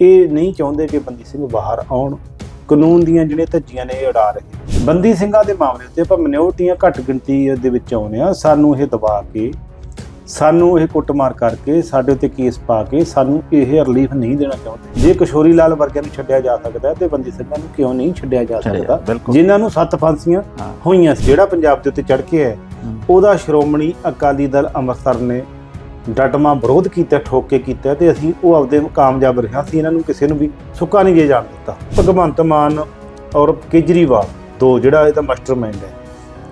ਇਹ ਨਹੀਂ ਚਾਹੁੰਦੇ ਕਿ ਬੰਦੀ ਸਿੰਘ ਬਾਹਰ ਆਉਣ ਕਾਨੂੰਨ ਦੀਆਂ ਜਿਹੜੀਆਂ ਧੱਜੀਆਂ ਨੇ ਇਹ ਉਡਾ ਰਹੇ ਬੰਦੀ ਸਿੰਘਾਂ ਦੇ ਮਾਮਲੇ ਉੱਤੇ ਆਪਾਂ ਮਿਨੋਰਟੀਆਂ ਘੱਟ ਗਿਣਤੀ ਦੇ ਵਿੱਚ ਆਉਂਦੇ ਆ ਸਾਨੂੰ ਇਹ ਦਬਾ ਕੇ ਸਾਨੂੰ ਇਹ ਕੁੱਟਮਾਰ ਕਰਕੇ ਸਾਡੇ ਉੱਤੇ ਕੇਸ ਪਾ ਕੇ ਸਾਨੂੰ ਇਹ ਰਿਲੀਫ ਨਹੀਂ ਦੇਣਾ ਚਾਹੁੰਦੇ ਜੇ ਕਿਸ਼ੋਰੀ ਲਾਲ ਵਰਗਿਆਂ ਨੂੰ ਛੱਡਿਆ ਜਾ ਸਕਦਾ ਤੇ ਬੰਦੀ ਸਿੰਘਾਂ ਨੂੰ ਕਿਉਂ ਨਹੀਂ ਛੱਡਿਆ ਜਾ ਸਕਦਾ। ਜਿਨ੍ਹਾਂ ਨੂੰ ਸੱਤ ਫਾਂਸੀਆਂ। ਹੋਈਆਂ ਸੀ ਜਿਹੜਾ ਪੰਜਾਬ ਦੇ ਉੱਤੇ ਚੜ ਕੇ ਹੂੰ। ਉਹਦਾ ਸ਼੍ਰੋਮਣੀ ਅਕਾਲੀ ਦਲ ਅੰਮ੍ਰਿਤਸਰ ਨੇ ਡਟਮਾ ਵਿਰੋਧ ਕੀਤਾ, ਠੋਕ ਕੇ ਕੀਤਾ ਤੇ ਅਸੀਂ ਉਹ ਆਪਦੇ ਕਾਮਯਾਬ ਰਿਹਾ ਸੀ, ਇਹਨਾਂ ਨੂੰ ਕਿਸੇ ਨੂੰ ਵੀ ਸੁੱਕਾ ਨਹੀਂ ਜੇ ਜਾਣ ਦਿੱਤਾ। ਭਗਵੰਤ ਮਾਨ ਔਰ ਕੇਜਰੀਵਾਲ, ਦੋ ਜਿਹੜਾ ਇਹਦਾ ਮਾਸਟਰਮਾਈਂਡ ਹੈ।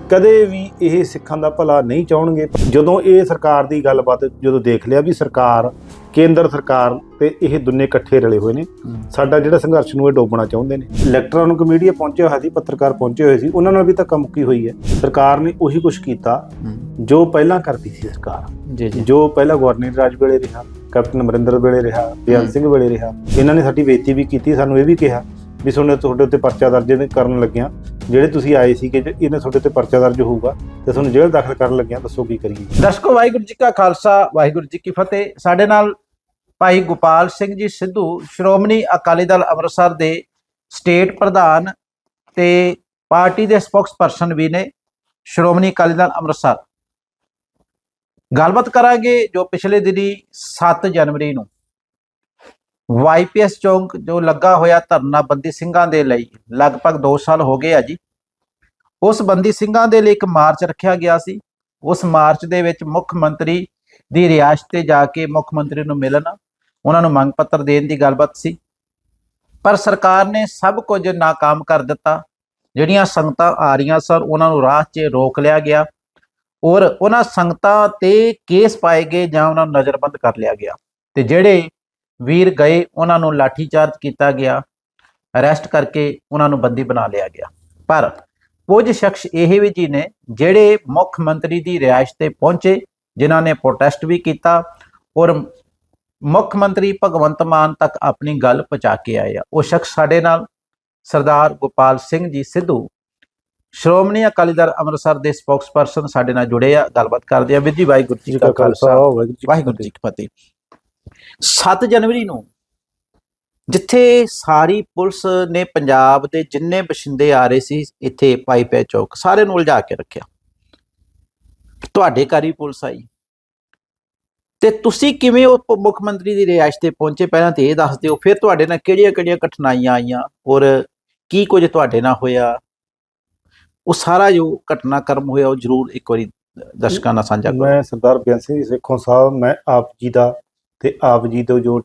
ਕਦੇ ਵੀ ਇਹ ਸਿੱਖਾਂ ਦਾ ਭਲਾ ਨਹੀਂ ਚਾਹਣਗੇ। ਜਦੋਂ ਇਹ ਸਰਕਾਰ ਦੀ ਗੱਲਬਾਤ ਜਦੋਂ ਦੇਖ ਲਿਆ ਵੀ ਸਰਕਾਰ ਕੇਂਦਰ ਸਰਕਾਰ ਤੇ ਇਹ ਦੁਨੇ ਇਕੱਠੇ ਰਲੇ ਹੋਏ ਨੇ ਸਾਡਾ ਜਿਹੜਾ ਸੰਘਰਸ਼ ਨੂੰ ਇਹ ਡੋਬਣਾ ਚਾਹੁੰਦੇ ਨੇ। ਇਲੈਕਟ੍ਰੋਨਿਕ ਮੀਡੀਆ ਪਹੁੰਚਿਆ ਹੋਇਆ ਸੀ ਪੱਤਰਕਾਰ ਪਹੁੰਚੇ ਹੋਏ ਸੀ ਉਹਨਾਂ ਨਾਲ ਵੀ ਧੱਕਾ ਮੁੱਕੀ ਹੋਈ ਹੈ। ਸਰਕਾਰ ਨੇ ਉਹੀ ਕੁਝ ਕੀਤਾ ਜੋ ਪਹਿਲਾਂ ਕਰਦੀ ਸੀ ਸਰਕਾਰ। ਜੀ ਜੀ। ਜੋ ਪਹਿਲਾਂ ਗਵਰਨਰ ਰਾਜ ਵੇਲੇ ਰਿਹਾ ਕੈਪਟਨ ਅਮਰਿੰਦਰ ਵੇਲੇ ਰਿਹਾ ਬਿਆਨ ਸਿੰਘ ਵੇਲੇ ਰਿਹਾ ਇਹਨਾਂ ਨੇ ਸਾਡੀ ਬੇਇੱਜ਼ਤੀ ਵੀ ਕੀਤੀ ਸਾਨੂੰ ਇਹ ਵੀ ਕਿਹਾ। ਵੀ ਤੁਹਾਡੇ ਤੁਹਾਡੇ ਉੱਤੇ ਪਰਚਾ ਦਰਜ ਕਰਨ ਲੱਗਿਆ। ਜਿਹੜੇ ਤੁਸੀਂ ਆਏ ਸੀ ਕਿ ਇਹਨੇ ਤੁਹਾਡੇ ਉੱਤੇ ਪਰਚਾ ਦਰਜ ਹੋਊਗਾ, ਤੇ ਤੁਹਾਨੂੰ ਜੇਲ੍ਹ ਦਾਖਲ ਕਰਨ ਲੱਗਿਆ, ਦੱਸੋ ਕੀ ਕਰੀਏ। ਦਰਸ਼ਕੋ, ਵਾਹਿਗੁਰੂ ਜੀ ਕਾ ਖਾਲਸਾ, ਵਾਹਿਗੁਰੂ ਜੀ ਕੀ ਫਤਿਹ। ਸਾਡੇ ਨਾਲ ਭਾਈ ਗੋਪਾਲ ਸਿੰਘ ਜੀ ਸਿੱਧੂ, ਸ਼੍ਰੋਮਣੀ ਅਕਾਲੀ ਦਲ ਅੰਮ੍ਰਿਤਸਰ ਦੇ ਸਟੇਟ ਪ੍ਰਧਾਨ ਤੇ ਪਾਰਟੀ ਦੇ ਸਪੋਕਸਪਰਸਨ ਵੀ ਨੇ, ਸ਼੍ਰੋਮਣੀ ਅਕਾਲੀ ਦਲ ਅੰਮ੍ਰਿਤਸਰ। ਗੱਲਬਾਤ ਕਰਾਂਗੇ ਜੋ ਪਿਛਲੇ ਦਿਨੀ 7 ਜਨਵਰੀ ਨੂੰ। ਵਾਈਪੀਐਸ ਚੌਂਕ ਜੋ ਲੱਗਾ ਹੋਇਆ ਧਰਨਾ ਬੰਦੀ ਸਿੰਘਾਂ ਦੇ ਲਈ ਲਗਭਗ 2 ਸਾਲ ਹੋ ਗਏ ਆ ਜੀ। ਉਸ ਬੰਦੀ ਸਿੰਘਾਂ ਦੇ ਲਈ ਇੱਕ ਮਾਰਚ ਰੱਖਿਆ ਗਿਆ ਸੀ। ਉਸ ਮਾਰਚ ਦੇ ਵਿੱਚ ਮੁੱਖ ਮੰਤਰੀ ਦੀ ਰਿਹਾਇਸ਼ ਤੇ ਜਾ ਕੇ ਮੁੱਖ ਮੰਤਰੀ ਨੂੰ ਮਿਲਣ, ਉਹਨਾਂ ਨੂੰ ਮੰਗ ਪੱਤਰ ਦੇਣ ਦੀ ਗੱਲਬਾਤ ਸੀ। ਪਰ ਸਰਕਾਰ ਨੇ ਸਭ ਕੁਝ ਨਾਕਾਮ ਕਰ ਦਿੱਤਾ। ਜਿਹੜੀਆਂ ਸੰਗਤਾਂ ਆ ਰਹੀਆਂ ਸਨ, ਉਹਨਾਂ ਨੂੰ ਰਾਹ 'ਚ ਰੋਕ ਲਿਆ ਗਿਆ ਔਰ ਉਹਨਾਂ ਸੰਗਤਾਂ ਤੇ ਕੇਸ ਪਾਏ ਗਏ ਜਾਂ ਉਹਨਾਂ ਨੂੰ ਨਜ਼ਰਬੰਦ ਕਰ ਲਿਆ ਗਿਆ। ਤੇ ਜਿਹੜੇ ਵੀਰ ਗਏ ਉਹਨਾਂ ਨੂੰ ਲਾਠੀ ਚਾਰਜ ਕੀਤਾ ਗਿਆ। ਅਰੈਸਟ ਕਰਕੇ ਉਹਨਾਂ ਨੂੰ ਬੰਦੀ ਬਣਾ ਲਿਆ ਗਿਆ। ਪਰ ਕੁਝ ਸ਼ਖਸ ਇਹ ਵੀ ਜੀ ਨੇ ਜਿਹੜੇ ਮੁੱਖ ਮੰਤਰੀ ਦੀ ਰਿਹਾਇਸ਼ ਤੇ ਪਹੁੰਚੇ ਜਿਨ੍ਹਾਂ ਨੇ ਪ੍ਰੋਟੈਸਟ ਵੀ ਕੀਤਾ ਔਰ ਮੁੱਖ ਮੰਤਰੀ ਭਗਵੰਤ ਮਾਨ ਤੱਕ ਆਪਣੀ ਗੱਲ ਪਹੁੰਚਾ ਕੇ ਆਏ ਆ। ਉਹ ਸ਼ਖਸ ਸਾਡੇ ਨਾਲ ਸਰਦਾਰ ਗੋਪਾਲ ਸਿੰਘ ਜੀ ਸਿੱਧੂ। ਸ਼੍ਰੋਮਣੀ ਅਕਾਲੀ ਦਲ ਅੰਮ੍ਰਿਤਸਰ ਦੇ ਸਪੋਕਸਪਰਸਨ ਸਾਡੇ ਨਾਲ ਜੁੜੇ ਆ। ਗੱਲਬਾਤ ਕਰਦੇ ਆ। ਜੀ ਵਾਹਿਗੁਰੂ ਜੀ ਕਾ ਖਾਲਸਾ। ਵਾਹਿਗੁਰੂ ਜੀ ਕੀ ਫਤਿਹ। 7 ਜਨਵਰੀ ਨੂੰ, ਜਿੱਥੇ ਸਾਰੀ ਪੁਲਿਸ ਨੇ ਪੰਜਾਬ ਦੇ ਜਿੰਨੇ ਬਸ਼ਿੰਦੇ ਆ ਰਹੇ ਸੀ, ਇੱਥੇ ਪਾਈਪੈ ਚੌਕ ਸਾਰੇ ਨੂੰ ਉਲਝਾ ਕੇ ਰੱਖਿਆ। ਤੁਹਾਡੇ ਘਰ ਹੀ ਪੁਲਿਸ ਆਈ। ਤੇ ਤੁਸੀਂ ਕਿਵੇਂ ਉਹ ਮੁੱਖ ਮੰਤਰੀ ਦੀ ਰਿਹਾਇਸ਼ ਤੇ ਪਹੁੰਚੇ? ਪਹਿਲਾਂ ਤੇ ਇਹ ਦੱਸ ਦਿਓ, ਫਿਰ ਤੁਹਾਡੇ ਨਾਲ ਕਿਹੜੀਆਂ ਕਿਹੜੀਆਂ ਕਠਿਨਾਈਆਂ ਆਈਆਂ? ਔਰ ਕੀ ਕੁਝ ਤੁਹਾਡੇ ਨਾਲ ਹੋਇਆ? ਉਹ ਸਾਰਾ ਜੋ ਘਟਨਾਕ੍ਰਮ ਹੋਇਆ, ਉਹ ਜ਼ਰੂਰ ਇੱਕ ਵਾਰੀ ਦਰਸ਼ਕਾਂ ਨਾਲ ਸਾਂਝਾ ਕਰੋ। ਮੈਂ ਸਰਦਾਰ ਬਿਆਨ ਸਿੰਘ ਸੇਖੋਂ ਸਾਹਿਬ, ਮੈਂ ਆਪ ਜੀ ਦਾ ਤੇ ਆਪ ਜੀ ਤੋਂ ਜੋ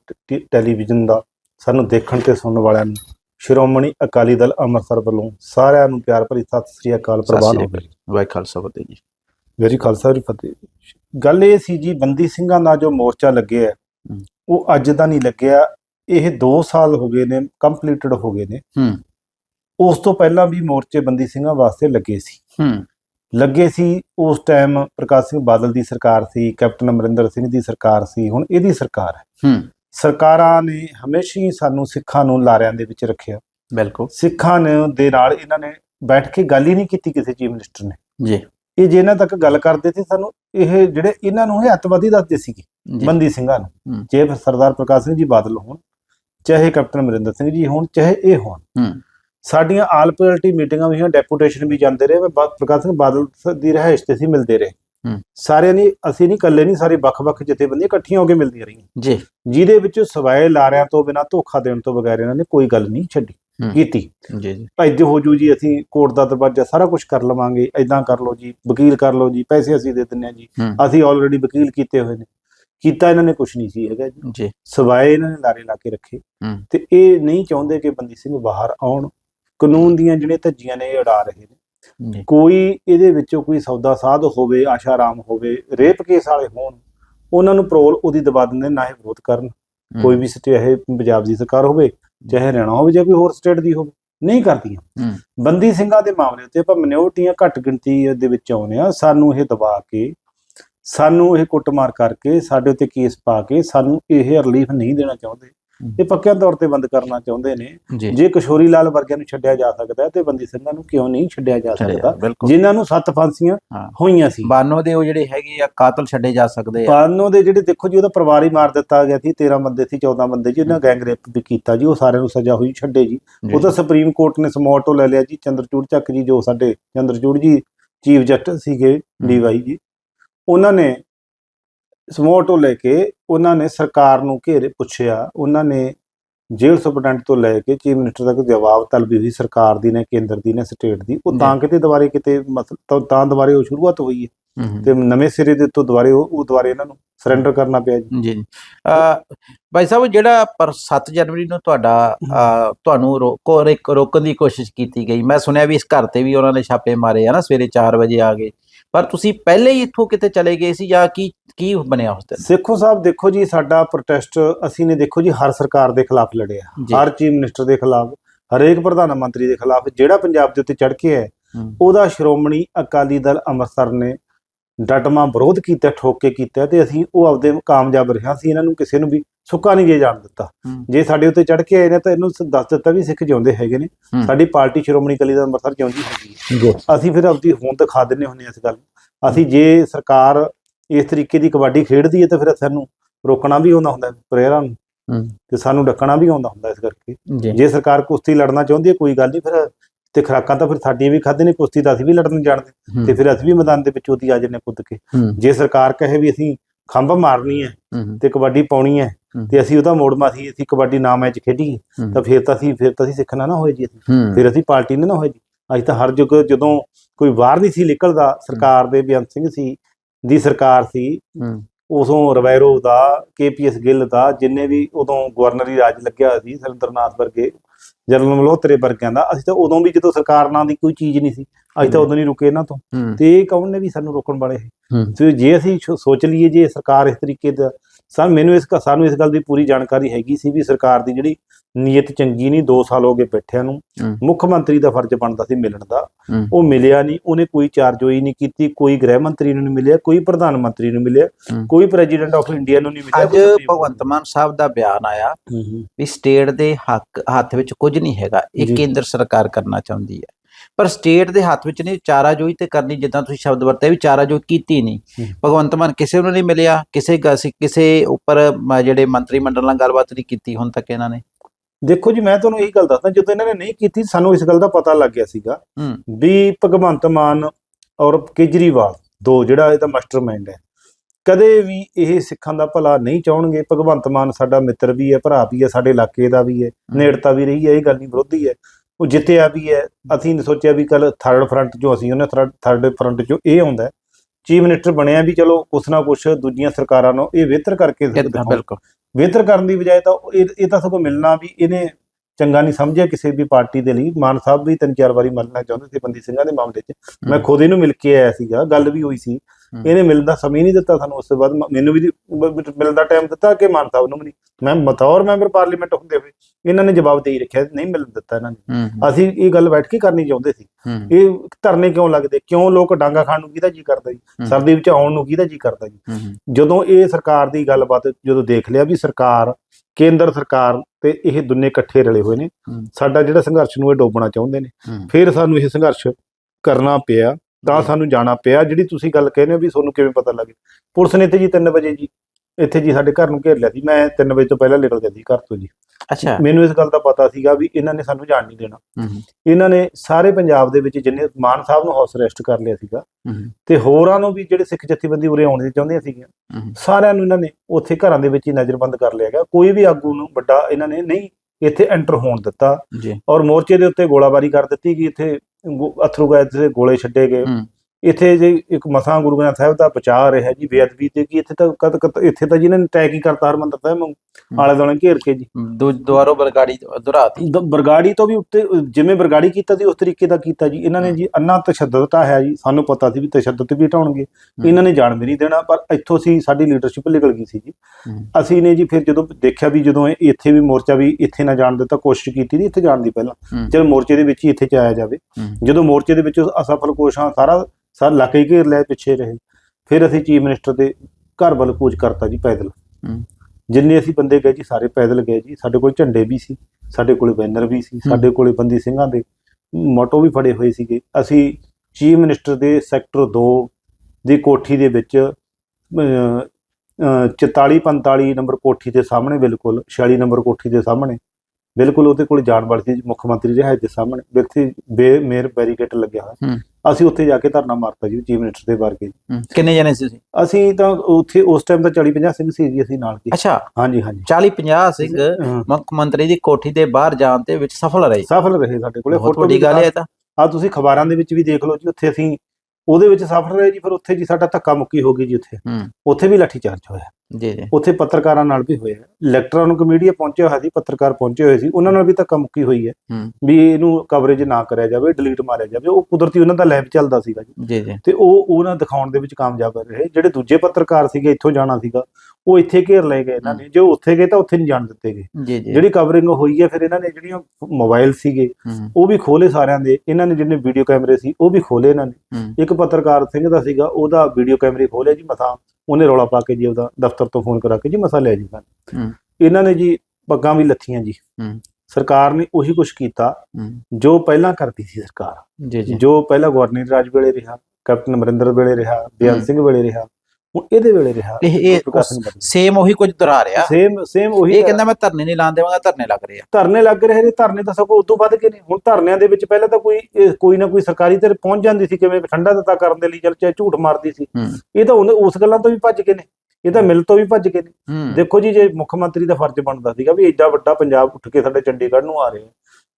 ਟੈਲੀਵਿਜ਼ਨ ਦਾ ਸਾਨੂੰ ਦੇਖਣ ਤੇ ਸੁਣਨ ਵਾਲਿਆਂ ਨੂੰ ਸ਼੍ਰੋਮਣੀ ਅਕਾਲੀ ਦਲ ਅੰਮ੍ਰਿਤਸਰ ਵੱਲੋਂ ਸਾਰਿਆਂ ਨੂੰ ਪਿਆਰ ਭਰੀ ਸਤਿ ਸ੍ਰੀ ਅਕਾਲ ਪ੍ਰਵਾਨ ਹੋਵੇ ਵਾਹਿ ਖਾਲਸਾ ਫਤਿਹ ਜੀ। ਮੇਰੀ ਖਾਲਸਾ ਜੀ ਫਤਿਹ। ਗੱਲ ਇਹ ਸੀ ਜੀ ਬੰਦੀ ਸਿੰਘਾਂ ਦਾ ਜੋ ਮੋਰਚਾ ਲੱਗਿਆ। ਉਹ ਅੱਜ ਦਾ ਨਹੀਂ ਲੱਗਿਆ। ਇਹ 2 ਸਾਲ ਹੋ ਗਏ ਨੇ ਕੰਪਲੀਟਡ ਹੋ ਗਏ ਨੇ। ਹੂੰ। ਉਸ ਤੋਂ ਪਹਿਲਾਂ ਵੀ ਮੋਰਚੇ ਬੰਦੀ ਸਿੰਘਾਂ ਵਾਸਤੇ ਲੱਗੇ ਸੀ। ਹੂੰ। ਲੱਗੇ ਸੀ ਉਸ ਟਾਈਮ ਪ੍ਰਕਾਸ਼ ਸਿੰਘ ਬਾਦਲ ਦੀ ਸਰਕਾਰ ਸੀ ਕੈਪਟਨ ਅਮਰਿੰਦਰ ਸਿੰਘ ਦੀ ਸਰਕਾਰ ਸੀ ਹੁਣ ਇਹਦੀ ਸਰਕਾਰ ਹੈ। ਹੂੰ। ਸਰਕਾਰਾਂ ਨੇ ਹਮੇਸ਼ਾ ਹੀ ਸਾਨੂੰ ਸਿੱਖਾਂ ਨੂੰ ਲਾਰਿਆਂ ਦੇ ਵਿੱਚ ਰੱਖਿਆ। ਬਿਲਕੁਲ। ਸਿੱਖਾਂ ਨੇ ਦੇ ਨਾਲ ਇਹਨਾਂ ਨੇ ਬੈਠ ਕੇ ਗੱਲ ਹੀ ਨਹੀਂ ਕੀਤੀ ਕਿਸੇ ਚੀਫ ਮਿਨਿਸਟਰ ਨੇ। ਜੀ। ਇਹ ਜੇ ਇਹਨਾਂ ਤੱਕ ਗੱਲ ਕਰਦੇ ਸੀ ਸਾਨੂੰ ਇਹ ਜਿਹੜੇ ਇਹਨਾਂ ਨੂੰ ਇਹ ਅੱਤਵਾਦੀ ਦੱਸਦੇ ਸੀਗੇ ਬੰਦੀ ਸਿੰਘਾਂ ਨੂੰ। ਜੇ ਸਰਦਾਰ ਪ੍ਰਕਾਸ਼ ਸਿੰਘ ਜੀ ਬਾਦਲ ਹੋਣ ਚਾਹੇ ਕੈਪਟਨ ਅਮਰਿੰਦਰ ਸਿੰਘ ਜੀ ਹੋਣ ਚਾਹੇ ਇਹ ਹੋਣ ਹੂੰ। ਸਾਡੀਆਂ ਆਲ ਪਾਰਟੀ ਮੀਟਿੰਗਾਂ ਵੀ ਹੋਈਆਂ ਡੈਪੂਟੇਸ਼ਨ ਵੀ ਜਾਂਦੇ ਰਹੇ ਮੈਂ ਪ੍ਰਕਾਸ਼ ਸਿੰਘ ਬਾਦਲ ਦੀ ਰਹਿائش ਤੇ ਸੀ ਮਿਲਦੇ ਰਹੇ। ਸਾਰਿਆਂ ਨੇ ਅਸੀਂ ਨਹੀਂ ਇਕੱਲੇ ਨਹੀਂ ਸਾਰੇ ਵੱਖ-ਵੱਖ ਜਥੇਬੰਦੀਆਂ ਇਕੱਠੀਆਂ ਹੋ ਕੇ ਮਿਲਦੀਆਂ ਰਹੀਆਂ। ਜੀ। ਜਿਹਦੇ ਵਿੱਚ ਸਵਾਏ ਲਾਰਿਆਂ ਤੋਂ ਬਿਨਾ ਧੋਖਾ ਦੇਣ ਤੋਂ ਬਗੈਰ ਇਹਨਾਂ ਨੇ ਕੋਈ ਗੱਲ ਨਹੀਂ ਛੱਡੀ ਕੀਤੀ। ਜੀ ਜੀ। ਭਾਈ ਜੇ ਹੋ ਜੂ ਜੀ ਅਸੀਂ ਕੋਰਟ ਦਾ ਦਰਵਾਜ਼ਾ ਸਾਰਾ ਕੁਝ ਕਰ ਲਵਾਂਗੇ ਐਦਾਂ ਕਰ ਲਓ ਜੀ ਵਕੀਲ ਕਰ ਲਓ ਜੀ ਪੈਸੇ ਅਸੀਂ ਦੇ ਦਿੰਨੇ ਆ ਜੀ। ਅਸੀਂ ਆਲਰੇਡੀ ਵਕੀਲ ਕੀਤੇ ਹੋਏ ਨੇ। ਕੀਤਾ ਇਹਨਾਂ ਨੇ ਕੁਝ ਨਹੀਂ ਸੀ ਹੈਗਾ ਜੀ। ਸਵਾਏ ਇਹਨਾਂ ਨੇ ਲਾਰੇ ਲਾ ਕੇ ਰੱਖੇ। ਤੇ ਇਹ ਨਹੀਂ ਚਾਹੁੰਦੇ ਕਿ ਬੰਦੀ ਸਿੰਘ ਬਾਹਰ ਆਉਣ ਕਾਨੂੰਨ ਦੀਆਂ ਜਿਹੜੀਆਂ ਧੱਜੀਆਂ ਨੇ ਇਹ ਉਡਾ ਰਹੇ ਨੇ। ਕੋਈ ਇਹਦੇ ਵਿੱਚੋਂ ਕੋਈ ਸੌਦਾ ਸਾਧ ਹੋਵੇ ਆਸ਼ਾਰਾਮ ਹੋਵੇ ਰੇਪ ਕੇਸ ਵਾਲੇ ਹੋਣ ਉਹਨਾਂ ਨੂੰ ਪਰੋਲ ਉਹਦੀ ਦਬਾ ਦਿੰਦੇ ਨੇ, ਇਹ ਵਿਰੋਧ ਕਰਨ। ਕੋਈ ਵੀ ਇਹ ਪੰਜਾਬ ਦੀ ਸਰਕਾਰ ਹੋਵੇ ਚਾਹੇ ਹਰਿਆਣਾ ਹੋਵੇ ਜਾਂ ਕੋਈ ਹੋਰ ਸਟੇਟ ਦੀ ਹੋਵੇ ਨਹੀਂ ਕਰਦੀਆਂ। ਹੂੰ। ਬੰਦੀ ਸਿੰਘਾਂ ਦੇ ਮਾਮਲੇ ਉੱਤੇ ਆਪਾਂ ਮਿਨੋਰਟੀਆਂ ਘੱਟ ਗਿਣਤੀ ਦੇ ਵਿੱਚ ਆਉਂਦੇ ਆ ਸਾਨੂੰ ਇਹ ਦਬਾ ਕੇ ਸਾਨੂੰ ਇਹ ਕੁੱਟਮਾਰ ਕਰਕੇ ਸਾਡੇ ਉੱਤੇ ਕੇਸ ਪਾ ਕੇ ਸਾਨੂੰ ਇਹ ਰਿਲੀਫ ਨਹੀਂ ਦੇਣਾ ਚਾਹੁੰਦੇ। ਇਹ ਪੱਕਿਆਂ ਤੌਰ ਤੇ ਬੰਦ ਕਰਨਾ ਚਾਹੁੰਦੇ ਨੇ। ਜੀ। ਕਿਸ਼ੋਰੀ ਲਾਲ ਵਰਗਿਆਂ ਨੂੰ ਛੱਡਿਆ ਜਾ ਸਕਦਾ ਹੈ ਤੇ ਬੰਦੀ ਸਿੰਘਾਂ ਨੂੰ ਕਿਉਂ ਨਹੀਂ ਛੱਡਿਆ ਜਾ ਸਕਦਾ? ਜਿਨ੍ਹਾਂ ਨੂੰ ਸੱਤ ਫਾਂਸੀਆਂ। ਹੋਈਆਂ ਸੀ। ਬਾਨੋ ਦੇ ਉਹ ਜਿਹੜੇ ਹੈਗੇ ਆ ਕਾਤਲ ਛੱਡੇ ਜਾ ਸਕਦੇ ਆ। ਪਾਨੋ ਦੇ ਜਿਹੜੇ ਦੇਖੋ ਜੀ ਉਹਦਾ ਪਰਿਵਾਰ ਹੀ ਮਾਰ ਦਿੱਤਾ ਗਿਆ ਸੀ 13 ਬੰਦੇ ਸੀ 14 ਬੰਦੇ ਜੀ ਉਹਨਾਂ ਗੈਂਗ ਰੇਪ ਵੀ ਕੀਤਾ ਜੀ ਉਹ ਸਾਰਿਆਂ ਨੂੰ ਸਜ਼ਾ ਹੋਈ ਛੱਡੇ ਜੀ। ਜੀ। ਉਹ ਤਾਂ ਸੁਪਰੀਮ ਕੋਰਟ ਨੇ ਸਮੋਟੋ ਲੈ ਲਿਆ ਜੀ ਚੰਦਰਚੂੜ ਚੱਕ ਜੀ ਜੋ ਸਾਡੇ ਚੰਦਰਚੂੜ ਜੀ ਚੀਫ ਜਸਟਿਸ ਸੀਗੇ ਡੀਵਾਈ ਜੀ। ਉਹਨਾਂ ਨੇ ਸਮੋਟੋ ਲੈ ਕੇ ਉਹਨਾਂ ਨੇ ਸਰਕਾਰ ਨੂੰ ਘੇਰੇ ਪੁੱਛਿਆ ਉਹਨਾਂ ਨੇ ਜੇਲ੍ਹ ਸੁਪਰਡੈਂਟ ਤੋਂ ਲੈ ਕੇ ਚੀਫ ਮਿਨਿਸਟਰ ਤੱਕ ਜਵਾਬ ਤਲਬੀ ਹੋਈ ਸਰਕਾਰ ਦੀ ਨੇ ਕੇਂਦਰ ਦੀ ਨੇ ਸਟੇਟ ਦੀ। ਉਹ ਤਾਂ। ਕਿਤੇ ਦੁਬਾਰੇ ਕਿਤੇ ਮਤਲਬ ਤਾਂ- ਤਾਂ ਦੁਬਾਰੇ ਉਹ ਸ਼ੁਰੂਆਤ ਹੋਈ ਹੈ। ਤੇ ਨਵੇਂ ਸਿਰੇ ਦੇ ਤੋਂ ਦੁਬਾਰੇ ਉਹ ਦੁਬਾਰੇ ਇਹਨਾਂ ਨੂੰ ਸਰੈਂਡਰ ਕਰਨਾ ਪਿਆ ਜੀ। ਜੀ। ਭਾਈ ਸਾਹਿਬ ਜਿਹੜਾ ਪਰ 7 ਜਨਵਰੀ ਨੂੰ ਤੁਹਾਡਾ ਤੁਹਾਨੂੰ ਰੇਕ- ਰੋਕਣ ਦੀ ਕੋਸ਼ਿਸ਼ ਕੀਤੀ ਗਈ ਮੈਂ ਸੁਣਿਆ ਵੀ ਇਸ ਘਰ ਤੇ ਵੀ ਉਹਨਾਂ ਨੇ ਛਾਪੇ ਮਾਰੇ ਆ ਨਾ ਸਵੇਰੇ 4 ਵਜੇ ਆ ਗਏ ਪਰ ਤੁਸੀਂ ਪਹਿਲੇ ਹੀ ਇੱਥੋਂ ਕਿਤੇ ਚਲੇ ਗਏ ਸੀ ਜਾਂ ਕੀ ਕੀ ਬਣਿਆ ਉਸ ਦਿਨ? ਸਿੱਖੋ ਸਾਹਿਬ ਦੇਖੋ ਜੀ ਸਾਡਾ ਪ੍ਰੋਟੈਸਟ ਅਸੀਂ ਨੇ ਦੇਖੋ ਜੀ ਹਰ ਸਰਕਾਰ ਦੇ ਖਿਲਾਫ ਲੜਿਆ। ਹਰ ਚੀਫ ਮਿਨਿਸਟਰ ਦੇ ਖਿਲਾਫ ਹਰੇਕ ਪ੍ਰਧਾਨ ਮੰਤਰੀ ਦੇ ਖਿਲਾਫ ਜਿਹੜਾ ਪੰਜਾਬ ਦੇ ਉੱਤੇ ਚੜ ਕੇ ਹੈ। ਉਹਦਾ ਸ਼੍ਰੋਮਣੀ ਅਕਾਲੀ ਦਲ ਅੰਮ੍ਰਿਤਸਰ ਨੇ ਡਟਮਾ ਵਿਰੋਧ ਕੀਤਾ ਠੋਕ ਕੇ ਕੀਤਾ ਤੇ ਅਸੀਂ ਉਹ ਆਪਦੇ ਕਾਮਯਾਬ ਰਿਹਾ ਸੀ ਇਹਨਾਂ ਨੂੰ ਕਿਸੇ ਨੂੰ ਵੀ ਸੁੱਕਾ ਨਹੀਂ ਜੇ ਜਾਣ ਦਿੱਤਾ। ਜੇ ਸਾਡੇ ਉੱਤੇ ਚੜ ਕੇ ਆਏ ਨੇ ਤਾਂ ਇਹਨੂੰ ਦੱਸ ਦਿੱਤਾ ਵੀ ਸਿੱਖ ਜਿਉਂਦੇ ਹੈਗੇ ਨੇ। ਸਾਡੀ ਪਾਰਟੀ ਸ਼੍ਰੋਮਣੀ ਅਕਾਲੀ ਦਲ ਅੰਮ੍ਰਿਤਸਰ ਜਿਉਂਦੀ ਹੈਗੀ ਹੈ। ਅਸੀਂ ਫਿਰ ਆਪਦੀ ਹੁਣ ਦਿਖਾ ਦਿੰਨੇ ਹੁੰਨੇ ਇਸ ਗੱਲ ਨੂੰ। ਅਸੀਂ ਜੇ ਸਰਕਾਰ ਇਸ ਤਰੀਕੇ ਦੀ ਕਬੱਡੀ ਖੇਡਦੀ ਹੈ ਤਾਂ ਫਿਰ ਸਾਨੂੰ ਰੋਕਣਾ ਵੀ ਆਉਂਦਾ ਹੁੰਦਾ ਪ੍ਰੇਰਾਂ ਨੂੰ। ਤੇ ਸਾਨੂੰ ਡੱਕਣਾ ਵੀ ਆਉਂਦਾ ਹੁੰਦਾ ਇਸ ਕਰਕੇ। ਜੀ। ਸਰਕਾਰ ਕੁਸ਼ਤੀ ਲੜਨਾ ਚਾਹੁੰਦੀ ਹੈ ਕੋਈ ਗੱਲ ਨਹੀਂ ਫਿਰ ਤੇ ਖਰਾਕਾਂ ਤਾਂ ਫਿਰ ਸਾਡੀਆਂ ਵੀ ਖਾਦੇ ਨੇ ਕੁਸ਼ਤੀ ਤਾਂ ਅਸੀਂ ਵੀ ਲੜਨ ਜਾਣਦੇ ਤੇ ਫਿਰ ਅਸੀਂ ਵੀ ਮੈਦਾਨ ਦੇ ਵਿੱਚ ਉਹਦੀ ਆ ਜੰਨੇ ਕੁੱਦ ਕੇ। ਜੇ ਸਰਕਾਰ ਕਹੇ ਵੀ ਅਸੀਂ ਖੰਭ ਮਾਰਨੀ ਹੈ। ਤੇ ਕਬੱਡੀ ਪਾਉਣੀ ਹੈ। ਤੇ ਅਸੀਂ ਉਹਦਾ ਮੋੜਮਾ ਸੀ ਅਸੀਂ ਕਬੱਡੀ ਨਾ ਮੈਚ ਖੇਡੀਏ ਤਾਂ ਫਿਰ ਤਾਂ ਅਸੀਂ ਫਿਰ ਤਾਂ ਅਸੀਂ ਸਿੱਖਣਾ ਨਾ ਹੋਏ ਜੀ ਅਸੀਂ। ਫਿਰ ਅਸੀਂ ਪਾਰਟੀ ਨੇ ਨਾ ਹੋਏ ਜੀ। ਅੱਜ ਤਾਂ ਹਰ ਜੁਗ ਜਦੋਂ ਕੋਈ ਬਾਹਰ ਨਹੀਂ ਸੀ ਨਿਕਲਦਾ ਸਰਕਾਰ ਦੇ ਬੇਅੰਤ ਸਿੰਘ ਸੀ ਦੀ ਸਰਕਾਰ ਸੀ ਉਦੋਂ ਰਵੈਰੋ ਦਾ ਕੇਪੀਐਸ ਗਿੱਲ ਦਾ ਜਿੰਨੇ ਵੀ ਉਦੋਂ ਗਵਰਨਰੀ ਰਾਜ ਲੱਗਿਆ ਸੀ ਸਰਿੰਦਰਨਾਥ ਵਰਗੇ ਜਨਰਲ ਮਲਹੋਤਰੇ ਵਰਗਿਆਂ ਦਾ ਅਸੀਂ ਤਾਂ ਉਦੋਂ ਵੀ ਜਦੋਂ ਸਰਕਾਰ ਨਾਂ ਦੀ ਕੋਈ ਚੀਜ਼ ਨਹੀਂ ਸੀ ਅੱਜ ਤਾਂ ਉਦੋਂ ਨਹੀਂ ਰੁਕੇ ਇਹਨਾਂ ਤੋਂ। ਤੇ ਇਹ ਕੌਣ ਨੇ ਵੀ ਸਾਨੂੰ ਰੋਕਣ ਵਾਲੇ? ਤੇ ਜੇ ਅਸੀਂ ਸੋ- ਸੋਚ ਲਈਏ ਜੇ ਸਰਕਾਰ ਇਸ ਤਰੀਕੇ ਦਾ ਸਾਨੂੰ ਮੈਨੂੰ ਇਸ ਕ- ਸਾਨੂੰ ਇਸ ਗੱਲ ਦੀ ਪੂਰੀ ਜਾਣਕਾਰੀ ਹੈਗੀ ਸੀ ਵੀ ਸਰਕਾਰ ਦੀ ਜਿਹੜੀ ਨੀਅਤ ਚੰਗੀ ਨਹੀਂ 2 ਸਾਲ ਹੋ ਗਏ ਬੈਠਿਆਂ ਨੂੰ। ਮੁੱਖ ਮੰਤਰੀ ਦਾ ਫਰਜ਼ ਬਣਦਾ ਸੀ ਮਿਲਣ ਦਾ। ਉਹ ਮਿਲਿਆ ਨਹੀਂ ਉਹਨੇ ਕੋਈ ਚਾਰਜੋਈ ਨਹੀਂ ਕੀਤੀ ਕੋਈ ਗ੍ਰਹਿ ਮੰਤਰੀ ਨੂੰ ਨਹੀਂ ਮਿਲਿਆ ਕੋਈ ਪ੍ਰਧਾਨ ਮੰਤਰੀ ਨੂੰ ਮਿਲਿਆ। ਕੋਈ ਪ੍ਰੈਜ਼ੀਡੈਂਟ ਆਫ ਇੰਡੀਆ ਨੂੰ ਨਹੀਂ ਮਿਲਿਆ ਅੱਜ ਭਗਵੰਤ ਮਾਨ ਸਾਹਿਬ ਦਾ ਬਿਆਨ ਆਇਆ। ਵੀ ਸਟੇਟ ਦੇ ਹੱਕ ਹੱਥ ਵਿੱਚ ਕੁਝ ਨਹੀਂ ਹੈਗਾ ਇਹ। ਕੇਂਦਰ ਸਰਕਾਰ ਕਰਨਾ ਚਾਹੁੰਦੀ ਹੈ ਪਰ ਸਟੇਟ ਦੇ ਹੱਥ ਵਿੱਚ ਨਹੀਂ ਚਾਰਾਜੋਈ ਤੇ ਕਰਨੀ ਜਿੱਦਾਂ ਤੁਸੀਂ ਸ਼ਬਦ ਵਰਤਿਆ ਵੀ ਚਾਰਾਜੋਈ ਕੀਤੀ ਨਹੀਂ। ਭਗਵੰਤ ਮਾਨ ਕਿਸੇ ਨੂੰ ਨਹੀਂ ਮਿਲਿਆ ਕਿਸੇ ਕਿਸੇ ਉੱਪਰ ਜਿਹੜੇ ਮੰਤਰੀ ਮੰਡਲ ਨਾਲ ਗੱਲਬਾਤ ਨਹੀਂ ਕੀਤੀ ਹੁਣ ਤੱਕ ਇਹਨਾਂ ਨੇ। ਦੇਖੋ ਜੀ ਮੈਂ ਤੁਹਾਨੂੰ ਇਹੀ ਗੱਲ ਦੱਸਦਾ ਜਦੋਂ ਇਹਨਾਂ ਨੇ ਨਹੀਂ ਕੀਤੀ ਸਾਨੂੰ ਇਸ ਗੱਲ ਦਾ ਪਤਾ ਲੱਗ ਗਿਆ ਸੀਗਾ ਵੀ ਭਗਵੰਤ ਮਾਨ ਔਰ ਕੇਜਰੀਵਾਲ ਦੋ ਜਿਹੜਾ ਇਹਦਾ ਮਾਸਟਰਮਾਈਂਡ ਹੈ ਕਦੇ ਵੀ ਇਹ ਸਿੱਖਾਂ ਦਾ ਭਲਾ ਨਹੀਂ ਚਾਹਣਗੇ। ਭਗਵੰਤ ਮਾਨ ਸਾਡਾ ਮਿੱਤਰ ਵੀ ਹੈ ਭਰਾ ਵੀ ਹੈ ਸਾਡੇ ਇਲਾਕੇ ਦਾ ਵੀ ਹੈ। ਨੇੜਤਾ ਵੀ ਰਹੀ ਹੈ ਇਹ ਗੱਲ ਨਹੀਂ ਵਿਰੋਧੀ ਹੈ। ਉਹ ਜਿੱਤਿਆ ਵੀ ਹੈ ਅਸੀਂ ਨੇ ਸੋਚਿਆ ਵੀ ਕੱਲ ਥਰਡ ਫਰੰਟ ਜੋ ਅਸੀਂ ਉਹਨੇ ਥਰਡ ਫਰੰਟ ਜੋ ਇਹ ਆਉਂਦਾ ਚੀਫ ਮਿਨਿਸਟਰ ਬਣਿਆ ਵੀ ਚਲੋ ਕੁਛ ਨਾ ਕੁਛ ਦੂਜੀਆਂ ਸਰਕਾਰਾਂ ਨੂੰ ਇਹ ਬਿਹਤਰ ਕਰਕੇ। ਬਿਲਕੁਲ ਬਿਹਤਰ ਕਰਨ ਦੀ ਬਜਾਏ ਤਾਂ ਇਹ ਤਾਂ ਸਗੋਂ ਮਿਲਣਾ ਵੀ ਇਹਨੇ ਚੰਗਾ ਨਹੀਂ ਸਮਝਿਆ ਕਿਸੇ ਵੀ ਪਾਰਟੀ ਦੇ ਲਈ ਮਾਨ ਸਾਹਿਬ ਵੀ ਤਿੰਨ ਚਾਰ ਵਾਰੀ ਮਿਲਣਾ ਚਾਹੁੰਦੇ ਸੀ ਬੰਦੀ ਸਿੰਘਾਂ ਦੇ ਮਾਮਲੇ 'ਚ ਮੈਂ। ਖੁਦ ਇਹਨੂੰ ਮਿਲ ਕੇ ਆਇਆ ਸੀਗਾ ਗੱਲ ਵੀ ਹੋਈ ਸੀ। ਇਹਨੇ ਮਿਲਣ ਦਾ ਸਮੇਂ ਨਹੀਂ ਦਿੱਤਾ ਸਾਨੂੰ ਉਸ ਤੋਂ ਬਾਅਦ ਮੈਨੂੰ ਵੀ ਮਿਲਣ ਦਾ ਟਾਈਮ ਦਿੱਤਾ ਕਿ ਮਾਨ ਸਾਹਿਬ ਨੂੰ ਵੀ ਨਹੀਂ ਮੈਂ ਬਤੌਰ ਮੈਂਬਰ ਪਾਰਲੀਮੈਂਟ ਹੁੰਦੇ ਹੋਏ ਇਹਨਾਂ ਨੇ ਜਵਾਬ ਦੇ ਹੀ ਰੱਖਿਆ ਨਹੀਂ ਮਿਲਣ ਦਿੱਤਾ ਇਹਨਾਂ ਨੇ। ਹੂੰ ਅਸੀਂ ਇਹ ਗੱਲ ਬੈਠ ਕੇ ਕਰਨੀ ਚਾਹੁੰਦੇ ਸੀ। ਹੂੰ। ਇਹ ਧਰਨੇ ਕਿਉਂ ਲੱਗਦੇ? ਕਿਉਂ ਲੋਕ ਡਾਂਗਾ ਖਾਣ ਨੂੰ ਕਿਹਦਾ ਜੀ ਕਰਦਾ ਜੀ। ਸਰਦੀ ਵਿੱਚ ਆਉਣ ਨੂੰ ਕਿਹਦਾ ਜੀ ਕਰਦਾ ਜੀ? ਹੂੰ ਜਦੋਂ ਇਹ ਸਰਕਾਰ ਦੀ ਗੱਲਬਾਤ ਜਦੋਂ ਦੇਖ ਲਿਆ ਵੀ ਸਰਕਾਰ ਕੇਂਦਰ ਸਰਕਾਰ ਤੇ ਇਹ ਦੁਨੇ ਇਕੱਠੇ ਰਲੇ ਹੋਏ ਨੇ। ਸਾਡਾ ਜਿਹੜਾ ਸੰਘਰਸ਼ ਨੂੰ ਇਹ ਡੋਬਣਾ ਚਾਹੁੰਦੇ ਨੇ ਹੂੰ। ਫਿਰ ਸਾਨੂੰ ਇਹ ਸੰਘਰਸ਼ ਕਰਨਾ ਪਿਆ। ਤਾਂ ਸਾਨੂੰ ਜਾਣਾ ਪਿਆ ਜਿਹੜੀ ਤੁਸੀਂ ਗੱਲ ਕਹਿੰਦੇ ਹੋ ਵੀ ਤੁਹਾਨੂੰ ਕਿਵੇਂ ਪਤਾ ਲੱਗੇ ਪੁਲਿਸ ਨੇ ਤੇ ਜੀ 3 ਵਜੇ ਜੀ ਇੱਥੇ ਜੀ ਸਾਡੇ ਘਰ ਨੂੰ ਘੇਰ ਲਿਆ ਸੀ। ਮੈਂ 3 ਵਜੇ ਤੋਂ ਪਹਿਲਾਂ ਨਿਕਲ ਗਿਆ ਸੀ ਘਰ ਤੋਂ ਜੀ। ਅੱਛਾ। ਮੈਨੂੰ ਇਸ ਗੱਲ ਦਾ ਪਤਾ ਸੀਗਾ ਵੀ ਇਹਨਾਂ ਨੇ ਸਾਨੂੰ ਜਾਣ ਨਹੀਂ ਦੇਣਾ। ਇਹਨਾਂ ਨੇ ਸਾਰੇ ਪੰਜਾਬ ਦੇ ਵਿੱਚ ਜਿੰਨੇ ਮਾਨ ਸਾਹਿਬ ਨੂੰ ਹਾਊਸ ਅਰੈਸਟ ਕਰ ਲਿਆ ਸੀਗਾ ਤੇ ਹੋਰਾਂ ਨੂੰ ਵੀ ਜਿਹੜੇ ਸਿੱਖ ਜਥੇਬੰਦੀ ਉਰੇ ਆਉਣ ਦੀ ਚਾਹੁੰਦੀਆਂ ਸੀਗੀਆਂ ਸਾਰਿਆਂ ਨੂੰ ਇਹਨਾਂ ਨੇ ਉੱਥੇ ਘਰਾਂ ਦੇ ਵਿੱਚ ਹੀ ਨਜ਼ਰਬੰਦ ਕਰ ਲਿਆ ਗਿਆ। ਕੋਈ ਵੀ ਆਗੂ ਨੂੰ ਵੱਡਾ ਇਹਨਾਂ ਨੇ ਨਹੀਂ ਇੱਥੇ ਐਂਟਰ ਹੋਣ ਦਿੱਤਾ। ਔਰ ਮੋਰਚੇ ਦੇ ਉੱਤੇ ਗੋਲਾਬਾਰੀ ਕਰ ਦਿੱਤੀ ਕਿ ਇੱਥੇ ਅਥਰੂ ਗੈਸ ਦੇ ਗੋਲੇ ਛੱਡੇ ਗਏ। ਇੱਥੇ ਜੇ ਇੱਕ ਮਸਾਂ ਗੁਰੂ ਗ੍ਰੰਥ ਸਾਹਿਬ ਦਾ ਬਚਾਅ ਰਿਹਾ ਜੀ ਬੇਅਦਬੀ ਤੇ ਕੀ ਇੱਥੇ ਤਾਂ ਕਦ ਕਦ ਇੱਥੇ ਤਾਂ ਜਿਹਨਾਂ ਨੇ ਅਟੈਕ ਹੀ ਕਰਤਾ ਹਰਮੰਦਰ ਸਾਹਿਬ ਨੂੰ ਆਲੇ ਦੁਆਲੇ ਘੇਰ ਕੇ ਜੀ। ਦੁਆਰੋ ਬਰਗਾੜੀ ਦੁਰਾਤੀ ਬਰਗਾੜੀ ਤੋਂ ਵੀ ਉੱਤੇ ਜਿਵੇਂ ਬਰਗਾੜੀ ਕੀਤਾ ਸੀ ਉਸ ਤਰੀਕੇ ਦਾ ਕੀਤਾ ਜੀ। ਇਹਨਾਂ ਨੇ ਜੀ ਅੰਨਾ ਤਸ਼ੱਦਦ ਢਾਹਿਆ ਜੀ। ਸਾਨੂੰ ਪਤਾ ਸੀ ਵੀ ਤਸ਼ੱਦਦ ਵੀ ਢਾਉਣਗੇ ਇਹਨਾਂ ਨੇ ਜਾਣ ਵੀ ਨਹੀਂ ਦੇਣਾ ਪਰ ਇੱਥੋਂ ਸੀ ਸਾਡੀ ਲੀਡਰਸ਼ਿਪ ਨਿਕਲ ਗਈ ਸੀ ਜੀ। ਹੂੰ। ਅਸੀਂ ਨੇ ਜੀ ਫਿਰ ਜਦੋਂ ਦੇਖਿਆ ਵੀ ਜਦੋਂ ਇੱਥੇ ਵੀ ਮੋਰਚਾ ਵੀ ਇੱਥੇ ਨਾ ਜਾਣ ਦਿੱਤਾ ਕੋਸ਼ਿਸ਼ ਕੀਤੀ ਦੀ ਇੱਥੇ ਜਾਣ ਦੀ ਪਹਿਲਾਂ। ਹੂੰ। ਚਲ ਮੋਰਚੇ ਦੇ ਵਿੱਚ ਹੀ ਇੱਥੇ ਚ ਆਇਆ ਜਾਵੇ। ਹੂੰ। ਜਦੋਂ ਮੋਰਚੇ ਦੇ ਵਿੱਚ ਅਸਫਲ ਕੋਸ਼ਾਂ ਸਾਰਾ ਸਾਰਾ ਇਲਾਕਾ ਹੀ ਘੇਰ ਲਿਆ ਪਿੱਛੇ ਰਹੇ ਫਿਰ ਅਸੀਂ ਚੀਫ ਮਿਨਿਸਟਰ ਦੇ ਘਰ ਵੱਲ ਕੂਚ ਕਰਤਾ ਜੀ ਪੈਦਲ। ਜਿੰਨੇ ਅਸੀਂ ਬੰਦੇ ਗਏ ਜੀ ਸਾਰੇ ਪੈਦਲ ਗਏ ਜੀ। ਸਾਡੇ ਕੋਲ ਝੰਡੇ ਵੀ ਸੀ ਸਾਡੇ ਕੋਲ ਬੈਨਰ ਵੀ ਸੀ ਸਾਡੇ ਕੋਲੇ ਬੰਦੀ ਸਿੰਘਾਂ ਦੇ ਮੋਟੋ ਵੀ ਫੜੇ ਹੋਏ ਸੀਗੇ। ਅਸੀਂ ਚੀਫ ਮਿਨਿਸਟਰ ਦੇ ਸੈਕਟਰ 2 ਦੀ ਕੋਠੀ ਦੇ ਵਿੱਚ ਅਹ, ਅਹ, 44 45 ਨੰਬਰ ਕੋਠੀ ਦੇ ਸਾਹਮਣੇ ਬਿਲਕੁਲ 46 ਨੰਬਰ ਕੋਠੀ ਦੇ ਸਾਹਮਣੇ ਬਿਲਕੁਲ ਉਹਦੇ ਕੋਲ ਜਾਣ ਵਾਲੀ ਸੀ ਮੁੱਖ ਮੰਤਰੀ ਰਿਹਾਇਸ਼ ਦੇ ਸਾਹਮਣੇ ਵਿਅਕਤੀ ਬੇਮੇਰ ਬੈਰੀਕੇਡ ਲੱਗਿਆ ਹੋਇਆ। ਅਸੀਂ ਉੱਥੇ ਜਾ ਕੇ ਧਰਨਾ ਮਾਰਤਾ ਜੀ ਚੀਫ ਮਿਨਿਸਟਰ ਦੇ ਬਾਰੇ ਹੂੰ। ਕਿੰਨੇ ਜਣੇ ਸੀ ਤੁਸੀਂ? ਅਸੀਂ ਤਾਂ ਉੱਥੇ ਉਸ ਟਾਈਮ ਤਾਂ 40 50 ਸਿੰਘ ਸੀ ਜੀ ਅਸੀਂ ਨਾਲ ਜੀ ਅੱਛਾ। ਹਾਂਜੀ ਹਾਂਜੀ। 40 50 ਸਿੰਘ ਮੁੱਖ ਮੰਤਰੀ ਦੀ ਕੋਠੀ ਦੇ ਬਾਹਰ ਜਾਣ ਦੇ ਵਿੱਚ ਸਫਲ ਰਹੇ। ਸਫਲ ਰਹੇ ਸਾਡੇ ਕੋਲੇ। ਬਹੁਤ ਵੱਡੀ ਗੱਲ ਹੈ ਤਾਂ। ਆ ਤੁਸੀਂ ਖਬਰਾਂ ਦੇ ਵਿੱਚ ਵੀ ਦੇਖ ਲਓ ਜੀ ਉੱਥੇ ਅਸੀਂ ਉਹਦੇ ਵਿੱਚ ਸਫਲ ਰਹੇ ਜੀ ਫਿਰ ਉੱਥੇ ਜੀ ਸਾਡਾ ਧੱਕਾ ਮੁੱਕੀ ਹੋ ਗਈ ਜੀ ਉੱਥੇ। ਉੱਥੇ ਵੀ ਲਾਠੀ ਚਾਰਜ ਹੋਇਆ। ਜੀ ਜੀ। ਉੱਥੇ ਪੱਤਰਕਾਰਾਂ ਨਾਲ ਵੀ ਹੋਇਆ। ਇਲੈਕਟ੍ਰੋਨਿਕ ਮੀਡੀਆ ਪਹੁੰਚਿਆ ਹੋਇਆ ਸੀ ਪੱਤਰਕਾਰ ਪਹੁੰਚੇ ਹੋਏ ਸੀ ਉਹਨਾਂ ਨਾਲ ਵੀ ਧੱਕਾ ਮੁੱਕੀ ਹੋਈ ਹੈ। ਵੀ ਇਹਨੂੰ ਕਵਰੇਜ ਨਾ ਕਰਿਆ ਜਾਵੇ ਡਿਲੀਟ ਮਾਰਿਆ ਜਾਵੇ ਉਹ ਕੁਦਰਤੀ ਉਹਨਾਂ ਦਾ ਲੈਬ ਚੱਲਦਾ ਸੀਗਾ ਜੀ। ਜੀ ਜੀ। ਤੇ ਉਹ ਉਹਨਾਂ ਦਿਖਾਉਣ ਦੇ ਵਿੱਚ ਕਾਮਯਾਬ ਰਹੇ। ਜਿਹੜੇ ਦੂਜੇ ਪੱਤਰਕਾਰ ਸੀਗੇ ਇੱਥੋਂ ਜਾਣਾ ਸੀਗਾ। ਉਹ ਇੱਥੇ ਘੇਰ ਲਏ ਗਏ ਇਹਨਾਂ ਨੇ। ਜੋ ਉੱਥੇ ਗਏ ਤਾਂ ਉੱਥੇ ਨਹੀਂ ਜਾਣ ਦਿੱਤੇ ਗਏ। ਜਿਹੜੀ ਕਵਰਿੰਗ ਹੋਈ ਹੈ ਫਿਰ ਇਹਨਾਂ ਨੇ ਜਿਹੜੀਆਂ ਮੋਬਾਈਲ ਸੀਗੇ ਉਹ ਵੀ ਖੋਲੇ ਸਾਰਿਆਂ ਦੇ। ਇਹਨਾਂ ਨੇ ਜਿੰਨੇ ਵੀਡੀਓ ਕੈਮਰੇ ਸੀ ਉਹ ਵੀ ਖੋਲੇ ਇਹਨਾਂ ਨੇ। ਇੱਕ ਪੱਤਰਕਾਰ ਸਿੰਘ ਦਾ ਸੀਗਾ ਉਹਦਾ ਵੀਡੀਓ ਕੈਮਰੇ ਖੋਲਿਆ ਜੀ ਮਸਾ। ਉਹਨੇ ਰੌਲਾ ਪਾ ਕੇ ਜੀ ਉਹਦਾ ਦਫ਼ਤਰ ਤੋਂ ਫੋਨ ਕਰਾ ਕੇ ਜੀ ਮਸਾ ਲਿਆ ਜੀ ਇਹਨਾਂ ਨੇ। ਹੂੰ। ਇਹਨਾਂ ਨੇ ਜੀ ਪੱਗਾਂ ਵੀ ਲੱਥੀਆਂ ਜੀ। ਸਰਕਾਰ ਨੇ ਉਹੀ ਕੁਝ ਕੀਤਾ। ਜੋ ਪਹਿਲਾਂ ਕਰਦੀ ਸੀ ਸਰਕਾਰ। ਜੀ ਜੀ। ਜੋ ਪਹਿਲਾਂ ਗਵਰਨਰ ਰਾਜ ਵੇਲੇ ਰਿਹਾ ਕੈਪਟਨ ਅਮਰਿੰਦਰ ਵੇਲੇ ਰਿਹਾ ਬਿਆਨ। ਸਿੰਘ ਵੇਲੇ ਰਿਹਾ ਹੁਣ ਇਹਦੇ ਵੇਲੇ ਰਿਹਾ। ਇਹ। ਸੇਮ ਉਹੀ ਕੁਝ ਦੁਹਰਾ ਰਿਹਾ। ਸੇਮ ਸੇਮ ਉਹੀ ਇਹ ਕਹਿੰਦਾ ਮੈਂ ਧਰਨੇ ਨਹੀਂ ਲਾਣ ਦੇਵਾਂਗਾ ਧਰਨੇ ਲੱਗ ਰਹੇ ਆ। ਧਰਨੇ ਲੱਗ ਰਹੇ ਨੇ ਧਰਨੇ ਤਾਂ ਸਗੋਂ ਉਦੋਂ ਵੱਧ ਕੇ ਨੇ। ਹੁਣ ਧਰਨਿਆਂ ਦੇ ਵਿੱਚ ਪਹਿਲਾਂ ਤਾਂ ਕੋਈ ਕੋਈ ਨਾ ਕੋਈ ਸਰਕਾਰੀ ਤੇ ਪਹੁੰਚ ਜਾਂਦੀ ਸੀ ਕਿਵੇਂ ਠੰਡਾ ਦਿੱਤਾ ਕਰਨ ਦੇ ਲਈ ਚਲ ਚਾਹੇ ਝੂਠ ਮਾਰਦੀ ਸੀ। ਇਹ ਤਾਂ ਉਸ ਗੱਲਾਂ ਤੋਂ ਵੀ ਭੱਜ ਕੇ ਨੇ। ਇਹ ਤਾਂ ਮਿਲ ਤੋਂ ਵੀ ਭੱਜ ਕੇ ਨੇ। ਦੇਖੋ ਜੀ ਜੇ ਮੁੱਖ ਮੰਤਰੀ ਦਾ ਫਰਜ਼ ਬਣਦਾ ਸੀਗਾ ਵੀ ਏਡਾ ਵੱਡਾ ਪੰਜਾਬ ਉੱਠ ਕੇ ਸਾਡੇ ਚੰਡੀਗੜ੍ਹ ਨੂੰ ਆ ਰਹੇ।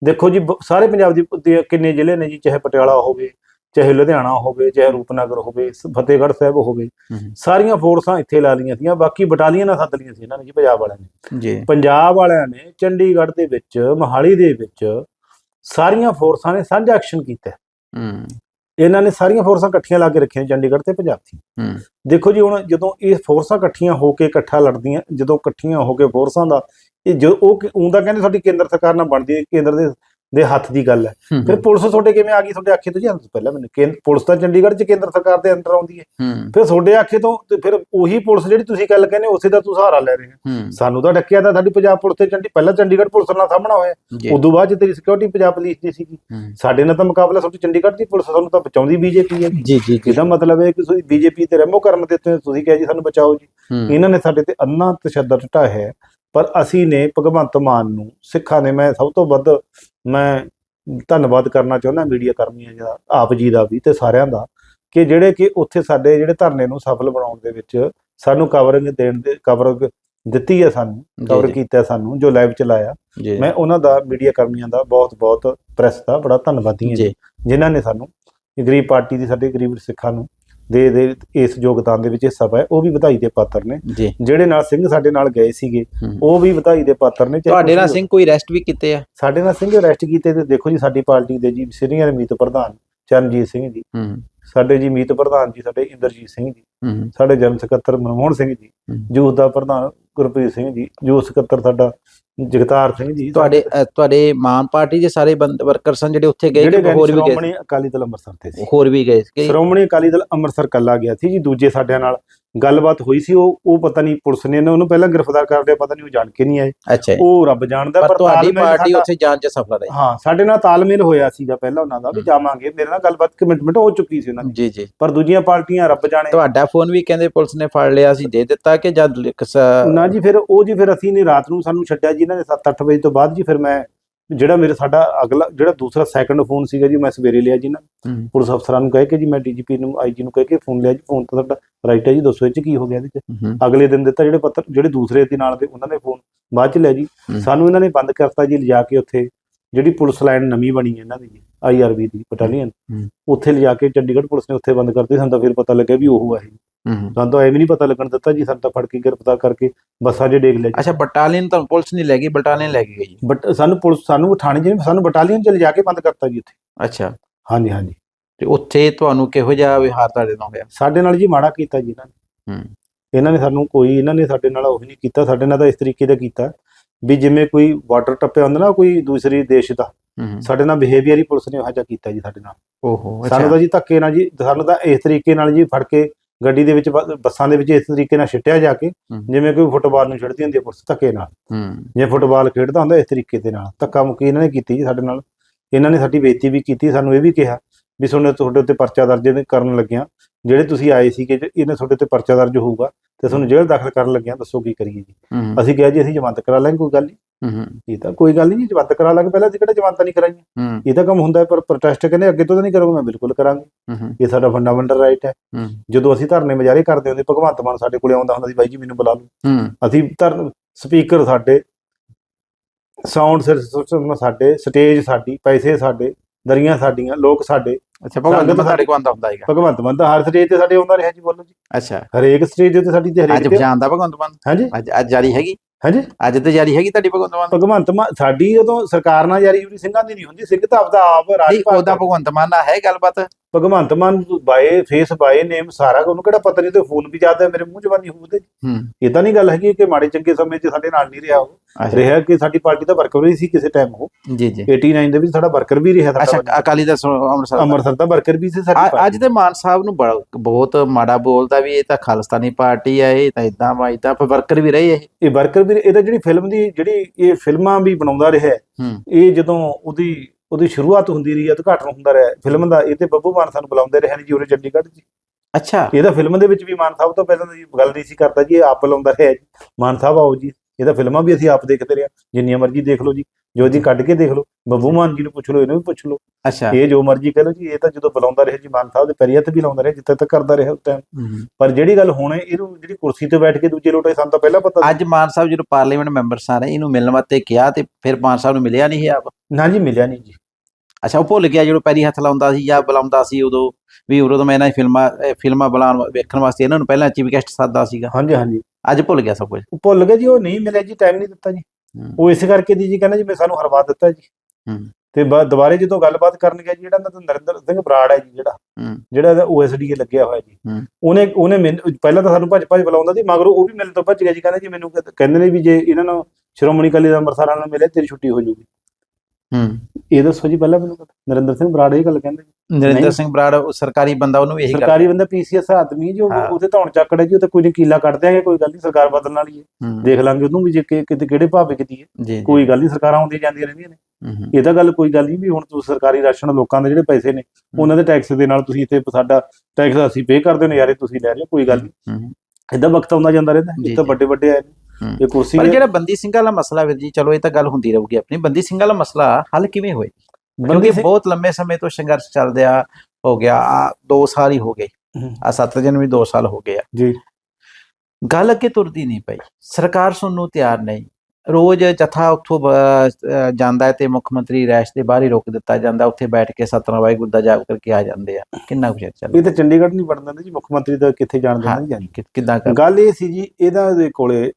ਦੇਖੋ ਜੀ ਸਾਰੇ ਪੰਜਾਬ ਦੇ ਕਿੰਨੇ ਜ਼ਿਲ੍ਹੇ ਨੇ ਜੀ ਚਾਹੇ ਪਟਿਆਲਾ ਹੋਵੇ ਚਾਹੇ ਲੁਧਿਆਣਾ ਹੋਵੇ ਚਾਹੇ ਰੂਪਨਗਰ ਹੋਵੇ ਫਤਿਹਗੜ੍ਹ ਸਾਹਿਬ ਹੋਵੇ ਸਾਰੀਆਂ ਫੋਰਸਾਂ ਇੱਥੇ ਲਾ ਲਈਆਂ ਸੀਗੀਆਂ ਬਾਕੀ ਬਟਾਲੀਅਨਾਂ ਸੱਦ ਲਈਆਂ ਸੀ ਇਹਨਾਂ ਨੇ ਜੀ ਪੰਜਾਬ ਵਾਲਿਆਂ ਨੇ। ਜੀ। ਪੰਜਾਬ ਵਾਲਿਆਂ ਨੇ ਚੰਡੀਗੜ੍ਹ ਦੇ ਵਿੱਚ ਮੋਹਾਲੀ ਦੇ ਵਿੱਚ ਸਾਰੀਆਂ ਫੋਰਸਾਂ ਨੇ ਸਾਂਝਾ ਐਕਸ਼ਨ ਕੀਤਾ। ਹੈ। ਇਹਨਾਂ ਨੇ ਸਾਰੀਆਂ ਫੋਰਸਾਂ ਇਕੱਠੀਆਂ ਲਾ ਕੇ ਰੱਖੀਆਂ ਚੰਡੀਗੜ੍ਹ ਤੇ ਪੰਜਾਬ ਦੀ। ਦੇਖੋ ਜੀ ਹੁਣ ਜਦੋਂ ਇਹ ਫੋਰਸਾਂ ਇਕੱਠੀਆਂ ਹੋ ਕੇ ਇਕੱਠਾ ਲੜਦੀਆਂ ਜਦੋਂ ਇਕੱਠੀਆਂ ਹੋ ਕੇ ਫੋਰਸਾਂ ਦਾ ਇਹ ਜੋ ਉਹ ਤਾਂ ਕਹਿੰਦੇ ਸਾਡੀ ਕੇਂਦਰ ਸਰਕਾਰ ਨਾਲ ਬਣਦੀ ਹੈ ਕੇਂਦਰ ਦੇ ਦੇ ਹੱਥ ਦੀ ਗੱਲ ਹੈ। ਫਿਰ ਪੁਲਿਸ ਤੁਹਾਡੇ ਕਿਵੇਂ ਆ ਗਈ? ਤੁਹਾਡੇ ਆਖੇ ਤੋਂ ਜੀ ਪਹਿਲਾਂ ਮੈਨੂੰ ਕੇਂਦਰ ਪੁਲਿਸ ਤਾਂ ਚੰਡੀਗੜ੍ਹ 'ਚ ਕੇਂਦਰ ਸਰਕਾਰ ਦੇ ਅੰਡਰ ਆਉਂਦੀ ਹੈ। ਫਿਰ ਤੁਹਾਡੇ ਆਖੇ ਤੋਂ ਤੇ ਫਿਰ ਉਹੀ ਪੁਲਿਸ ਜਿਹੜੀ ਤੁਸੀਂ ਗੱਲ ਕਹਿੰਦੇ ਉਸੇ ਦਾ ਤੁਸੀਂ ਸਹਾਰਾ ਲੈ ਰਹੇ। ਸਾਨੂੰ ਤਾਂ ਡੱਕਿਆ ਤਾਂ ਸਾਡੀ ਪੰਜਾਬ ਪੁਲਿਸ ਤੇ ਚੰਡੀ ਪਹਿਲਾਂ ਚੰਡੀਗੜ੍ਹ ਪੁਲਿਸ ਨਾਲ ਸਾਹਮਣਾ ਹੋਇਆ। ਜੀ। ਉਦੋਂ ਬਾਅਦ 'ਚ ਤੇਰੀ ਸਿਕਿਉਰਿਟੀ ਪੰਜਾਬ ਪੁਲਿਸ ਦੀ ਸੀਗੀ। ਸਾਡੇ ਨਾਲ ਤਾਂ ਮੁਕਾਬਲਾ ਤੁਹਾਡੀ ਚੰਡੀਗੜ੍ਹ ਦੀ ਪੁਲਿਸ ਸਾਨੂੰ ਤਾਂ ਬਚਾਉਂਦੀ ਬੀਜੇਪੀ ਹੈ। ਜੀ ਜੀ ਜੀ। ਇਹਦਾ ਮਤਲਬ ਹੈ ਕਿ ਤੁਸੀਂ ਬੀਜੇਪੀ ਤੇ ਰਹਿਮੋ ਕਰਮ ਦਿੱਤੇ ਹੋ, ਤੁਸੀਂ ਕਿਹਾ ਜੀ ਸਾਨੂੰ ਬਚਾਓ ਜੀ। ਇਹਨਾਂ ਨੇ ਸਾਡੇ ਤੇ ਅੰਨਾ ਤਸ਼ੱਦਦ ਢਾਇਆ ਹੈ ਪਰ ਅਸੀਂ ਨੇ ਭਗਵੰਤ ਮਾਨ ਨੂੰ ਸਿੱਖਾਂ ਨੇ ਮੈਂ ਸਭ ਤੋਂ ਵੱਧ ਮੈਂ ਧੰਨਵਾਦ ਕਰਨਾ ਚਾਹੁੰਦਾ ਮੀਡੀਆ ਕਰਮੀਆਂ ਦਾ ਆਪ ਜੀ ਦਾ ਵੀ ਤੇ ਸਾਰਿਆਂ ਦਾ ਕਿ ਜਿਹੜੇ ਕਿ ਉੱਥੇ ਸਾਡੇ ਜਿਹੜੇ ਧਰਨੇ ਨੂੰ ਸਫਲ ਬਣਾਉਣ ਦੇ ਵਿੱਚ ਸਾਨੂੰ ਕਵਰਿੰਗ ਦੇਣ ਦੇ ਕਵਰਿੰਗ ਦਿੱਤੀ ਹੈ ਸਾਨੂੰ ਕਵਰ। ਕੀਤਾ ਸਾਨੂੰ ਜੋ ਲਾਈਵ ਚਲਾਇਆ। ਮੈਂ ਉਹਨਾਂ ਦਾ ਮੀਡੀਆ ਕਰਮੀਆਂ ਦਾ ਬਹੁਤ ਬਹੁਤ ਪ੍ਰੈਸ ਦਾ ਬੜਾ ਧੰਨਵਾਦੀ ਹਾਂ ਜੀ। ਜਿਨ੍ਹਾਂ ਨੇ ਸਾਨੂੰ ਗਰੀਬ ਪਾਰਟੀ ਦੀ ਸਾਡੇ ਗਰੀਬ ਸਿੱਖਾਂ ਨੂੰ ਦੇ ਦੇ ਇਸ ਯੋਗਦਾਨ ਦੇ ਵਿੱਚ ਹਿੱਸਾ ਪਾਇਆ ਉਹ ਵੀ ਵਧਾਈ ਦੇ ਪਾਤਰ ਨੇ। ਜਿਹੜੇ ਨਾਲ ਸਿੰਘ ਸਾਡੇ ਨਾਲ ਗਏ ਸੀਗੇ। ਉਹ ਵੀ ਵਧਾਈ ਦੇ ਪਾਤਰ ਨੇ। ਤੁਹਾਡੇ ਨਾਲ ਸਿੰਘ ਕੋਈ ਅਰੈਸਟ ਵੀ ਕੀਤੇ ਆ? ਸਾਡੇ ਨਾਲ ਸਿੰਘ ਅਰੈਸਟ ਕੀਤੇ ਤੇ ਦੇਖੋ ਜੀ ਸਾਡੀ ਪਾਰਟੀ ਦੇ ਜੀ ਸੀਨੀਅਰ ਮੀਤ ਪ੍ਰਧਾਨ ਚਰਨਜੀਤ ਸਿੰਘ ਜੀ। ਸਾਡੇ ਜੀ ਮੀਤ ਪ੍ਰਧਾਨ ਜੀ ਸਾਡੇ ਇੰਦਰਜੀਤ ਸਿੰਘ ਜੀ। ਸਾਡੇ ਜਨਰਲ ਸਕੱਤਰ ਮਨਮੋਹਨ ਸਿੰਘ ਜੀ। ਜੂਥ ਦਾ ਪ੍ਰਧਾਨ ਗੁਰਪ੍ਰੀਤ ਸਿੰਘ ਜੀ। ਜੂਥ ਸਕੱਤਰ ਸਾਡਾ ਜਗਤਾਰ ਸਿੰਘ ਜੀ ਤੁਹਾਡੇ ਅ, ਤੁਹਾਡੇ ਮਾਨ ਪਾਰਟੀ ਦੇ ਸਾਰੇ ਬੰਦ ਵਰਕਰ ਸਨ ਜਿਹੜੇ ਉੱਥੇ ਗਏ ਜਿਹੜੇ ਕਿ ਹੋਰ ਵੀ ਗਏ ਸ਼੍ਰੋਮਣੀ ਅਕਾਲੀ ਦਲ ਅੰਮ੍ਰਿਤਸਰ ਤੇ ਸੀ। ਹੋਰ ਵੀ ਗਏ ਸੀ। ਸ਼੍ਰੋਮਣੀ ਅਕਾਲੀ ਦਲ ਅੰਮ੍ਰਿਤਸਰ ਕੱਲਾ ਗਿਆ ਸੀ ਜੀ ਦੂਜੇ ਸਾਡਿਆਂ ਨਾਲ ਗੱਲਬਾਤ ਹੋਈ ਸੀ ਉਹ ਉਹ ਪਤਾ ਨਹੀਂ ਪੁਲਿਸ ਨੇ ਉਹਨੂੰ ਪਹਿਲਾਂ ਗ੍ਰਿਫਤਾਰ ਕਰ ਲਿਆ ਪਤਾ ਨਹੀਂ ਉਹ ਜਾਣ ਕੇ ਨਹੀਂ ਆਏ। ਅੱਛਾ ਜੀ। ਉਹ ਰੱਬ ਜਾਣਦਾ ਪਰ ਤੁਹਾਡੀ ਤਾਲਮੇਲ ਪਾਰਟੀ ਸਾਡਾ- ਉੱਥੇ ਜਾਣ ਚ ਸਫਲ ਰਹੀ। ਹਾਂ ਸਾਡੇ ਨਾਲ ਤਾਲਮੇਲ ਹੋਇਆ ਸੀਗਾ ਪਹਿਲਾਂ ਉਹਨਾਂ ਦਾ ਵੀ ਹਮ। ਜਾਵਾਂਗੇ ਮੇਰੇ ਨਾਲ ਗੱਲਬਾਤ ਕਮਿਟਮੈਂਟ ਹੋ ਚੁੱਕੀ ਸੀ ਉਹਨਾਂ ਦੀ। ਜੀ ਜੀ। ਪਰ ਦੂਜੀਆਂ ਪਾਰਟੀਆਂ ਰੱਬ ਜਾਣੇ। ਤੁਹਾਡਾ ਫੋਨ ਵੀ ਕਹਿੰਦੇ ਪੁਲਿਸ ਨੇ ਫੜ ਲਿਆ ਸੀ ਦੇ ਦਿੱਤਾ ਕਿ ਜਦ ਲਿਖ- ਸ- ਨਾ ਜੀ ਫਿਰ ਉਹ ਜੀ ਫਿਰ ਅਸੀਂ ਨੇ ਰਾਤ ਨੂੰ ਸਾਨੂੰ ਛੱਡਿਆ ਜੀ ਇਹਨਾਂ ਨੇ 7-8 ਵਜੇ ਤੋਂ ਬਾਅਦ ਜੀ ਫਿਰ ਮੈਂ ਜਿਹੜਾ ਮੇਰੇ ਸਾਡਾ ਅਗਲਾ ਜਿਹੜਾ ਦੂਸਰਾ ਸੈਕੰਡ ਫੋਨ ਸੀਗਾ ਜੀ ਮੈਂ ਸਵੇਰੇ ਲਿਆ ਜੀ ਨਾ। ਪੁਲਿਸ ਅਫਸਰਾਂ ਨੂੰ ਕਹਿ ਕੇ ਜੀ ਮੈਂ ਡੀਜੀਪੀ ਨੂੰ ਆਈਜੀ ਨੂੰ ਕਹਿ ਕੇ ਫੋਨ ਲਿਆ ਜੀ। ਫੋਨ ਤਾਂ ਤੁਹਾਡਾ ਰਾਈਟ ਹੈ ਜੀ ਦੱਸੋ ਇਹ ਚ ਕੀ ਹੋ ਗਿਆ ਇਹਦੇ ਚ। ਅਗਲੇ ਦਿਨ ਦਿੱਤਾ ਜਿਹੜੇ ਪੱਤਰ ਜਿਹੜੇ ਦੂਸਰੇ ਦੇ ਨਾਲ ਦੇ ਉਹਨਾਂ ਨੇ ਫੋਨ ਬਾਅਦ ਚ ਲਿਆ ਜੀ। ਸਾਨੂੰ ਇਹਨਾਂ ਨੇ ਬੰਦ ਕਰਤਾ ਜੀ ਲਿਜਾ ਕੇ ਉੱਥੇ ਜਿਹੜੀ ਪੁਲਿਸ ਲਾਈਨ ਨਵੀਂ ਬਣੀ ਹੈ ਇਹਨਾਂ ਦੀ ਆਈਆਰਬੀ ਦੀ ਬਟਾਲੀਅਨ। ਉੱਥੇ ਲਿਜਾ ਕੇ ਚੰਡੀਗੜ੍ਹ ਪੁਲਿਸ ਨੇ ਉੱਥੇ ਬੰਦ ਕਰਤੇ ਸਾਨੂੰ ਤਾਂ ਫਿਰ ਪਤਾ ਲੱਗਿਆ ਵੀ ਉਹ ਹੂੰ। ਸਾਨੂੰ ਤਾਂ ਐਵੇਂ ਨਹੀਂ ਪਤਾ ਲੱਗਣ ਦਿੱਤਾ ਜੀ ਸਾਨੂੰ ਤਾਂ ਫੜ ਕੇ ਗ੍ਰਿਫਤਾਰ ਕਰਕੇ ਬੱਸਾਂ 'ਚ ਡੇਗ ਲਿਆ ਜੀ ਅੱਛਾ ਬਟਾਲੀਅਨ ਤਾਂ ਪੁਲਿਸ ਨਹੀਂ ਲੈ ਗਈ ਬਟਾਲੀਅਨ ਲੈ ਕੇ ਗਈ ਜੀ। ਬਟ ਸਾਨੂੰ ਪੁਲਿਸ ਸਾਨੂੰ ਥਾਣੇ ਜੀ ਸਾਨੂੰ ਬਟਾਲੀਅਨ 'ਚ ਲਿਜਾ ਕੇ ਬੰਦ ਕਰਤਾ ਜੀ ਉੱਥੇ। ਅੱਛਾ। ਹਾਂਜੀ ਹਾਂਜੀ। ਤੇ ਉੱਥੇ ਤੁਹਾਨੂੰ ਕਿਹੋ ਜਿਹਾ ਵਿਹਾਰ ਤੁਹਾਡੇ ਨਾਲ ਹੋਇਆ? ਸਾਡੇ ਨਾਲ ਜੀ ਮਾੜਾ ਕੀਤਾ ਜੀ ਇਹਨਾਂ ਨੇ। ਹੂੰ। ਇਹਨਾਂ ਨੇ ਸਾਨੂੰ ਕੋਈ ਇਹਨਾਂ ਨੇ ਸਾਡੇ ਨਾਲ ਉਹ ਨਹੀਂ ਕੀਤਾ ਸਾਡੇ ਨਾਲ ਤਾਂ ਇਸ ਤਰੀਕੇ ਦਾ ਕੀਤਾ ਵੀ ਜਿਵੇਂ ਕੋਈ ਬਾਰਡਰ ਟੱਪਿਆ ਹੁੰਦਾ ਨਾ ਕੋਈ ਦੂਸਰੀ ਦੇਸ਼ ਦਾ ਸਾਡੇ ਨਾਲ ਬਿਹੇਵੀਅਰ ਹੀ ਪੁਲਿਸ ਨੇ ਉਹ ਜਿਹਾ ਕੀਤਾ ਜੀ ਸਾਡੇ ਨਾਲ। ਓਹੋ ਸਾਨੂੰ ਤਾਂ ਜੀ ਧੱਕੇ ਨਾਲ ਜੀ ਸਾਨੂੰ ਤਾਂ ਇਸ ਤਰੀਕੇ ਨਾਲ ਜੀ ਫੜ ਕੇ ਗੱਡੀ ਦੇ ਵਿੱਚ ਬੱਸਾਂ ਦੇ ਵਿੱਚ ਇਸ ਤਰੀਕੇ ਨਾਲ ਛਿੱਟਿਆ ਜਾ ਕੇ। ਜਿਵੇਂ ਕੋਈ ਫੁੱਟਬਾਲ ਨੂੰ ਛਿੜਦੀ ਹੁੰਦੀ ਹੈ ਪੁਲਿਸ ਧੱਕੇ ਨਾਲ। ਹੂੰ। ਜੇ ਫੁੱਟਬਾਲ ਖੇਡਦਾ ਹੁੰਦਾ ਇਸ ਤਰੀਕੇ ਦੇ ਨਾਲ। ਧੱਕਾ ਮੁੱਕੀ ਇਹਨਾਂ ਨੇ ਕੀਤੀ ਜੀ ਸਾਡੇ ਨਾਲ। ਇਹਨਾਂ ਨੇ ਸਾਡੀ ਬੇਇੱਜ਼ਤੀ ਵੀ ਕੀਤੀ ਸਾਨੂੰ ਇਹ ਵੀ ਕਿਹਾ ਵੀ ਤੁਹਾਨੂੰ ਤੁਹਾਡੇ ਉੱਤੇ ਪਰਚਾ ਦਰਜ ਕਰਨ ਲੱਗਿਆ। ਜਿਹੜੇ ਤੁਸੀਂ ਆਏ ਸੀ ਕਿ ਇਹਨੇ ਤੁਹਾਡੇ ਉੱਤੇ ਪਰਚਾ ਦਰਜ ਹੋਊਗਾ। ਤੇ ਤੁਹਾਨੂੰ ਜੇਲ੍ਹ ਦਾਖਲ ਕਰਨ ਲੱਗਿਆ ਦੱਸੋ ਕੀ ਕਰੀਏ ਜੀ। ਅਸੀਂ ਕਿਹਾ ਜੀ ਅਸੀਂ ਜ਼ਮਾਨਤ ਕਰਾ ਲਾਂਗੇ ਕੋਈ ਗੱਲ ਨਹੀਂ ਇਹ ਤਾਂ ਕੋਈ ਗੱਲ ਨਹੀਂ ਜ਼ਮਾਨਤ ਕਰਾ ਲਾਂਗੇ। ਪਹਿਲਾਂ ਅਸੀਂ ਕਿਹੜਾ ਜ਼ਮਾਨਤਾਂ ਨਹੀਂ ਕਰਾਈਆਂ? ਇਹ ਤਾਂ ਕੰਮ ਹੁੰਦਾ ਹੈ ਪਰ ਪ੍ਰੋਟੈਸਟ ਕਹਿੰਦੇ ਅੱਗੇ ਤੋਂ ਤਾਂ ਨਹੀਂ ਕਰੂੰਗਾ ਮੈਂ ਬਿਲਕੁਲ ਕਰਾਂਗੇ। ਇਹ ਸਾਡਾ ਫੰਡਾਮੈਂਟਲ ਰਾਈਟ ਹੈ। ਜਦੋਂ ਅਸੀਂ ਧਰਨੇ ਮੁਜ਼ਾਹਰੇ ਕਰਦੇ ਹੁੰਦੇ ਭਗਵੰਤ ਮਾਨ ਸਾਡੇ ਕੋਲੇ ਆਉਂਦਾ ਹੁੰਦਾ ਸੀ ਬਾਈ ਜੀ ਮੈਨੂੰ ਬੁਲਾ ਲਓ। ਅਸੀਂ ਧਰਨ ਸਪੀਕਰ ਸਾਡੇ ਸਾਊਂਡ ਸਿਸਟਮ ਸਾਡੇ ਸਟੇਜ ਸਾਡੀ ਪੈਸੇ ਸਾਡੇ ਦਰੀਆਂ ਸਾਡੀਆਂ ਲੋਕ ਸਾਡੇ। ਅੱਛਾ ਭਗਵੰਤ ਸੰਗਤ ਮਾਨ ਤੁਹਾਡੇ ਕੋਲ ਆਉਂਦਾ ਹੁੰਦਾ ਹੈਗਾ ਭਗਵੰਤ ਮਾਨ ਤਾਂ ਹਰ ਸਟੇਜ ਤੇ ਸਾਡੇ ਆਉਂਦਾ ਰਿਹਾ ਜੀ ਬੋਲੋ ਜੀ। ਅੱਛਾ। ਹਰੇਕ ਸਟੇਜ ਦੇ ਉੱਤੇ ਸਾਡੀ ਤੇ ਅੱਜ ਹਰੇਕ ਤੇ ਪਛਾਣਦਾ ਭਗਵੰਤ ਮਾਨ? ਹਾਂਜੀ। ਅੱਜ ਅੱਜ ਜਾਰੀ ਹੈਗੀ? ਹਾਂਜੀ। ਅੱਜ ਤੇ ਜਾਰੀ ਹੈਗੀ ਤੁਹਾਡੀ ਭਗਵੰਤ ਮਾਨ? ਭਗਵੰਤ ਮਾਨ ਸਾਡੀ ਉਦੋਂ ਸਰਕਾਰ ਨਾਲ ਜਾਰੀ ਹੋਈ ਸਿੰਘਾਂ ਦੀ ਨਹੀਂ ਹੁੰਦੀ ਸਿੰਘ ਤਾਂ ਆਪਦਾ ਆਪ ਨਹੀਂ ਰਾਜਪਾਲ ਉਹਦਾ ਭਗਵੰਤ ਮਾਨ ਨਾਲ ਹੈ ਗੱਲਬਾਤ? Bhagwant Mann by face by name ਸਾਰਾ ਉਹਨੂੰ ਕਿਹੜਾ ਪਤਾ ਨਹੀਂ ਤੇ ਫੋਨ ਵੀ ਜਾਂਦਾ ਮੇਰੇ ਮੂੰਹ ਜਵਾਨੀ ਹੋਊਦੇ ਹੂੰ। ਇਦਾਂ ਨਹੀਂ ਗੱਲ ਹੈਗੀ ਕਿ ਮਾੜੇ ਚੰਗੇ ਸਮੇਂ 'ਚ ਸਾਡੇ ਨਾਲ ਨਹੀਂ ਰਿਹਾ ਉਹ। ਰਿਹਾ ਕਿ ਸਾਡੀ ਪਾਰਟੀ ਦਾ ਵਰਕਰ ਵੀ ਸੀ ਕਿਸੇ ਟਾਈਮ ਉਹ। ਜੀ ਜੀ। 89 ਦੇ ਵਿੱਚ ਸਾਡਾ ਵਰਕਰ ਵੀ ਰਿਹਾ ਸਾਡਾ ਅੱਛਾ ਅਕਾਲੀ ਦਾ ਅੰਮ੍ਰਿਤਸਰ। ਅੰਮ੍ਰਿਤਸਰ ਦਾ ਵਰਕਰ ਵੀ ਸੀ ਸਾਡੀ ਅੱਜ ਤੇ ਮਾਨ ਸਾਹਿਬ ਨੂੰ ਬੜਾ ਬਹੁਤ ਮਾੜਾ ਬੋਲਦਾ ਵੀ ਇਹ ਤਾਂ ਖਾਲਿਸਤਾਨੀ ਪਾਰਟੀ ਹੈ ਇਹ ਤਾਂ ਇਦਾਂ ਵਾ ਇਦਾਂ ਪਰ ਵਰਕਰ ਵੀ ਰਹੇ ਇਹ। ਇਹ ਵਰਕਰ ਵੀ ਇਹਦਾ ਜਿਹੜੀ ਫਿਲਮ ਦੀ ਜਿਹੜੀ ਇਹ ਫਿਲਮਾਂ ਵੀ ਬਣਾਉਂਦਾ ਰਿਹਾ ਇਹ ਜਦੋਂ ਉਹਦੀ ਉਹਦੀ ਸ਼ੁਰੂਆਤ ਹੁੰਦੀ ਰਹੀ ਹੈ ਉਦਘਾਟਨ ਹੁੰਦਾ ਰਿਹਾ ਫਿਲਮ ਦਾ ਇਹ ਤੇ ਬੱਬੂ ਮਾਨ ਸਾਨੂੰ ਬੁਲਾਉਂਦੇ ਰਹੇ ਨੇ ਜੀ ਉਰੇ ਚੰਡੀਗੜ੍ਹ ਜੀ। ਅੱਛਾ। ਇਹਦਾ ਫਿਲਮ ਦੇ ਵਿੱਚ ਵੀ ਮਾਨ ਸਾਹਿਬ ਤੋਂ ਪਹਿਲਾਂ ਜੀ ਗੱਲ ਨਹੀਂ ਸੀ ਕਰਦਾ ਜੀ ਇਹ ਆਪ ਬੁਲਾਉਂਦਾ ਰਿਹਾ ਜੀ। ਮਾਨ ਸਾਹਿਬ ਆਓ ਜੀ ਇਹਦਾ ਫਿਲਮਾਂ ਵੀ ਅਸੀਂ ਆਪ ਦੇਖਦੇ ਰਹੇ ਹਾਂ। ਜਿੰਨੀਆਂ ਮਰਜ਼ੀ ਦੇਖ ਲਓ ਜੀ ਜੋ ਜੀ ਕੱਢ ਕੇ ਦੇਖ ਲਓ। ਬੱਬੂ ਮਾਨ ਜੀ ਨੂੰ ਪੁੱਛ ਲਓ ਇਹਨੂੰ ਵੀ ਪੁੱਛ ਲਓ। ਅੱਛਾ। ਇਹ ਜੋ ਮਰਜ਼ੀ ਕਹਿ ਲਓ ਜੀ ਇਹ ਤਾਂ ਜਦੋਂ ਬੁਲਾਉਂਦਾ ਰਿਹਾ ਜੀ ਮਾਨ ਸਾਹਿਬ ਦੇ ਪੈਰੀਂ ਹੱਥ ਵੀ ਲਾਉਂਦਾ ਰਿਹਾ ਜਿੱਥੇ ਤੱਕ ਕਰਦਾ ਰਿਹਾ ਉਸ ਟਾਈਮ ਹੂੰ। ਪਰ ਜਿਹੜੀ ਗੱਲ ਹੁਣ ਹੈ, ਇਹਨੂੰ ਜਿਹੜੀ ਕੁਰਸੀ ਤੇ ਬੈਠ ਕੇ ਦੂਜੇ ਲੋਟੇ ਸਾਨੂੰ ਤਾਂ ਪਹਿਲਾਂ ਪਤਾ। ਅੱਜ ਮਾਨ ਸਾਹਿਬ ਜਦੋਂ ਪਾਰਲੀਮੈਂਟ ਮੈਂਬਰ ਸਾਰੇ ਇਹਨੂੰ ਮਿਲਣ ਵਾਸਤੇ ਕਿਹਾ ਤੇ ਫਿਰ ਮਾਨ ਸਾਹਿਬ ਨੂੰ ਮਿਲਿਆ ਨਹੀਂ ਇਹ ਆਪ? ਨਾ ਜੀ ਮਿਲਿਆ ਨਹੀਂ ਜੀ। ਅੱਛਾ ਉਹ ਭੁੱਲ ਗਿਆ ਜਦੋਂ ਪੈਰੀ ਹੱਥ ਲਾਉਂਦਾ ਸੀ ਜਾਂ ਬੁਲਾਉਂਦਾ ਸੀ ਉਦੋਂ ਵੀ ਉਦੋਂ ਤਾਂ ਮੈਂ ਇਹਨਾਂ ਦੀ ਫਿਲਮਾਂ ਇਹ ਫਿਲਮਾਂ ਬੁਲਾਉਣ ਵੇਖਣ ਵਾਸਤੇ ਇਹਨਾਂ ਨੂੰ ਪਹਿਲਾਂ ਚੀਫ ਗੈਸਟ ਸੱਦਦਾ ਸੀਗਾ। ਹਾਂਜੀ ਹਾਂਜੀ। ਅੱਜ ਭੁੱਲ ਗਿਆ ਸਭ ਕੁਝ। ਭੁੱਲ ਗਏ ਜੀ ਉਹ ਨਹੀਂ ਮਿਲਿਆ ਜੀ ਟਾਈਮ ਨਹੀਂ ਦਿੱਤਾ ਜੀ। ਹੂੰ। ਉਹ ਇਸ ਕਰਕੇ ਦੀ ਜੀ ਕਹਿੰਦਾ ਜੀ ਮੈਂ ਸਾਨੂੰ ਹਰਵਾ ਦਿੱਤਾ ਜੀ। ਹੂੰ। ਤੇ ਬਾ- ਦੁਬਾਰੇ ਜਦੋਂ ਗੱਲਬਾਤ ਕਰਨ ਗਿਆ ਜੀ ਜਿਹੜਾ ਨਾ ਨਰਿੰਦਰ ਸਿੰਘ ਬਰਾੜ ਹੈ ਜੀ ਜਿਹੜਾ। ਹੂੰ। ਜਿਹੜਾ OSDA ਲੱਗਿਆ ਹੋਇਆ ਜੀ। ਹੂੰ। ਉਹਨੇ ਉਹਨੇ ਮੈਨੂੰ ਪਹਿਲਾਂ ਤਾਂ ਸਾਨੂੰ ਭੱਜ ਭੱਜ ਬੁਲਾਉਂਦਾ ਸੀ ਮਗਰੋਂ ਉਹ ਵੀ ਮਿਲਣ ਤੋਂ ਭੱਜ ਗਿਆ ਜੀ ਕਹਿੰਦਾ ਜੀ ਮੈਨੂੰ ਕਹਿੰਦੇ- ਨੇ ਵੀ ਜੇ ਇਹਨਾਂ ਨੂੰ ਸ਼੍ਰੋਮਣੀ ਅਕਾਲੀ ਦਲ ਅੰਮ੍ਰਿਤਸਰ ਨਾਲ ਮਿਲੇ ਤੇਰੀ ਛੁੱਟੀ ਹੋ ਜਾਊਗੀ ਹੂੰ। ਇਹ ਦੱਸੋ ਜੀ ਪਹਿਲਾਂ ਮੈਨੂੰ ਪਤਾ ਨਰਿੰਦਰ ਸਿੰਘ ਬਰਾੜ ਇਹ ਗੱਲ ਕਹਿੰਦੇ। ਨਰਿੰਦਰ। ਸਿੰਘ ਬਰਾੜ ਉਹ ਸਰਕਾਰੀ ਬੰਦਾ ਉਹਨੂੰ ਇਹੀ ਗੱਲ ਸਰਕਾਰੀ ਬੰਦਾ ਪੀਸੀਐਸ ਆਦਮੀ ਜੀ। ਉਹਦੇ ਧੌਣ ਚੱਕੜੇ ਜੀ ਉਹ ਤਾਂ ਕੋਈ ਨਹੀਂ ਕੀਲਾ ਕੱਢ ਦਿਆਂਗੇ ਕੋਈ ਗੱਲ ਨਹੀਂ ਸਰਕਾਰ ਬਦਲਣ ਵਾਲੀ ਹੈ। ਦੇਖ ਲਾਂਗੇ ਉਹਨੂੰ ਵੀ ਜੇ ਕਿਤੇ ਕਿਹੜੇ ਭਾਵੇਂ ਕਿਤੇ ਹੈ। ਕੋਈ ਗੱਲ ਨਹੀਂ ਸਰਕਾਰਾਂ ਆਉਂਦੀਆਂ ਜਾਂਦੀਆਂ ਰਹਿੰਦੀਆਂ ਨੇ। ਇਹ ਤਾਂ ਗੱਲ ਕੋਈ ਗੱਲ ਨਹੀਂ ਵੀ ਹੁਣ ਤੁਸੀਂ ਸਰਕਾਰੀ ਰਾਸ਼ਨ ਲੋਕਾਂ ਦੇ ਜਿਹੜੇ ਪੈਸੇ ਨੇ ਉਹਨਾਂ ਦੇ ਟੈਕਸ ਦੇ ਨਾਲ ਤੁਸੀਂ ਇੱਥੇ ਸਾਡਾ ਟੈਕਸ ਅਸੀਂ ਪੇ ਕਰਦੇ ਨੇ ਯਾਰੇ ਤੁਸੀਂ ਲੈ ਰਹੇ ਹੋ ਕੋਈ ਗੱਲ ਨਹੀਂ। ਇਦਾਂ ਵਕਤ ਆਉਂਦਾ ਜਾਂਦਾ ਰਹਿੰਦਾ ਇਹ ਤਾਂ। ਵੱਡੇ ਵੱਡੇ ਆਏ ਨੇ। ਇਹ ਕੁਰਸੀ ਪਰ ਜਿਹੜਾ ਬੰਦੀ ਸਿੰਘਾਂ ਵਾਲਾ ਮਸਲਾ ਵੀਰ ਜੀ ਚਲੋ ਇਹ ਤਾਂ ਗੱਲ ਹੁੰਦੀ ਰਹੂਗੀ ਆਪਣੀ। ਬੰਦੀ ਸਿੰਘਾਂ ਵਾਲਾ ਮਸਲਾ ਹੱਲ ਕਿਵੇਂ ਹੋਏ ਬੰਦੀ ਬਹੁਤ ਲੰਮੇ ਸਮੇਂ ਤੋਂ ਸੰਘਰਸ਼ ਚੱਲਦਿਆ ਹੋ ਗਿਆ। ਆ 2 ਸਾਲ ਹੀ ਹੋ ਗਏ। ਆ 7 ਜਨਵਰੀ 2 ਸਾਲ ਹੋ ਗਏ ਆ। ਜੀ। ਗੱਲ ਅੱਗੇ ਤੁਰਦੀ ਨਹੀਂ ਪਈ। ਸਰਕਾਰ ਸੁਣਨ ਨੂੰ ਤਿਆਰ ਨਹੀਂ। ਰੋਜ਼ ਜਥਾ ਉੱਥੋਂ ਜਾਂਦਾ ਹੈ ਤੇ ਮੁੱਖ ਮੰਤਰੀ ਰੈਸ਼ ਦੇ ਬਾਹਰ ਹੀ ਰੋਕ ਦਿੱਤਾ ਜਾਂਦਾ। ਉੱਥੇ ਬੈਠ ਕੇ ਸਤਨਾਮ ਵਾਹਿਗੁਰੂ ਦਾ ਜਾਪ ਕਰਕੇ ਆ ਜਾਂਦੇ ਆ। ਕਿੰਨਾ ਕੁ ਚਿਰ ਚੱਲ ਇਹ ਤਾਂ ਚੰਡੀਗੜ੍ਹ ਨਹੀਂ ਵੜਨ ਦਿੰਦੇ ਜੀ। ਮੁੱਖ ਮੰਤਰੀ ਦਾ ਕਿੱਥੇ ਜਾਣ ਦਿੰਦੇ ਹਾਂ, ਜੀ ਕਿ- ਕਿੱਦਾਂ ਕਰ ਗੱਲ ਇਹ ਸੀ ਜੀ ਇਹਦਾ ਦੇ ਕੋਲੇ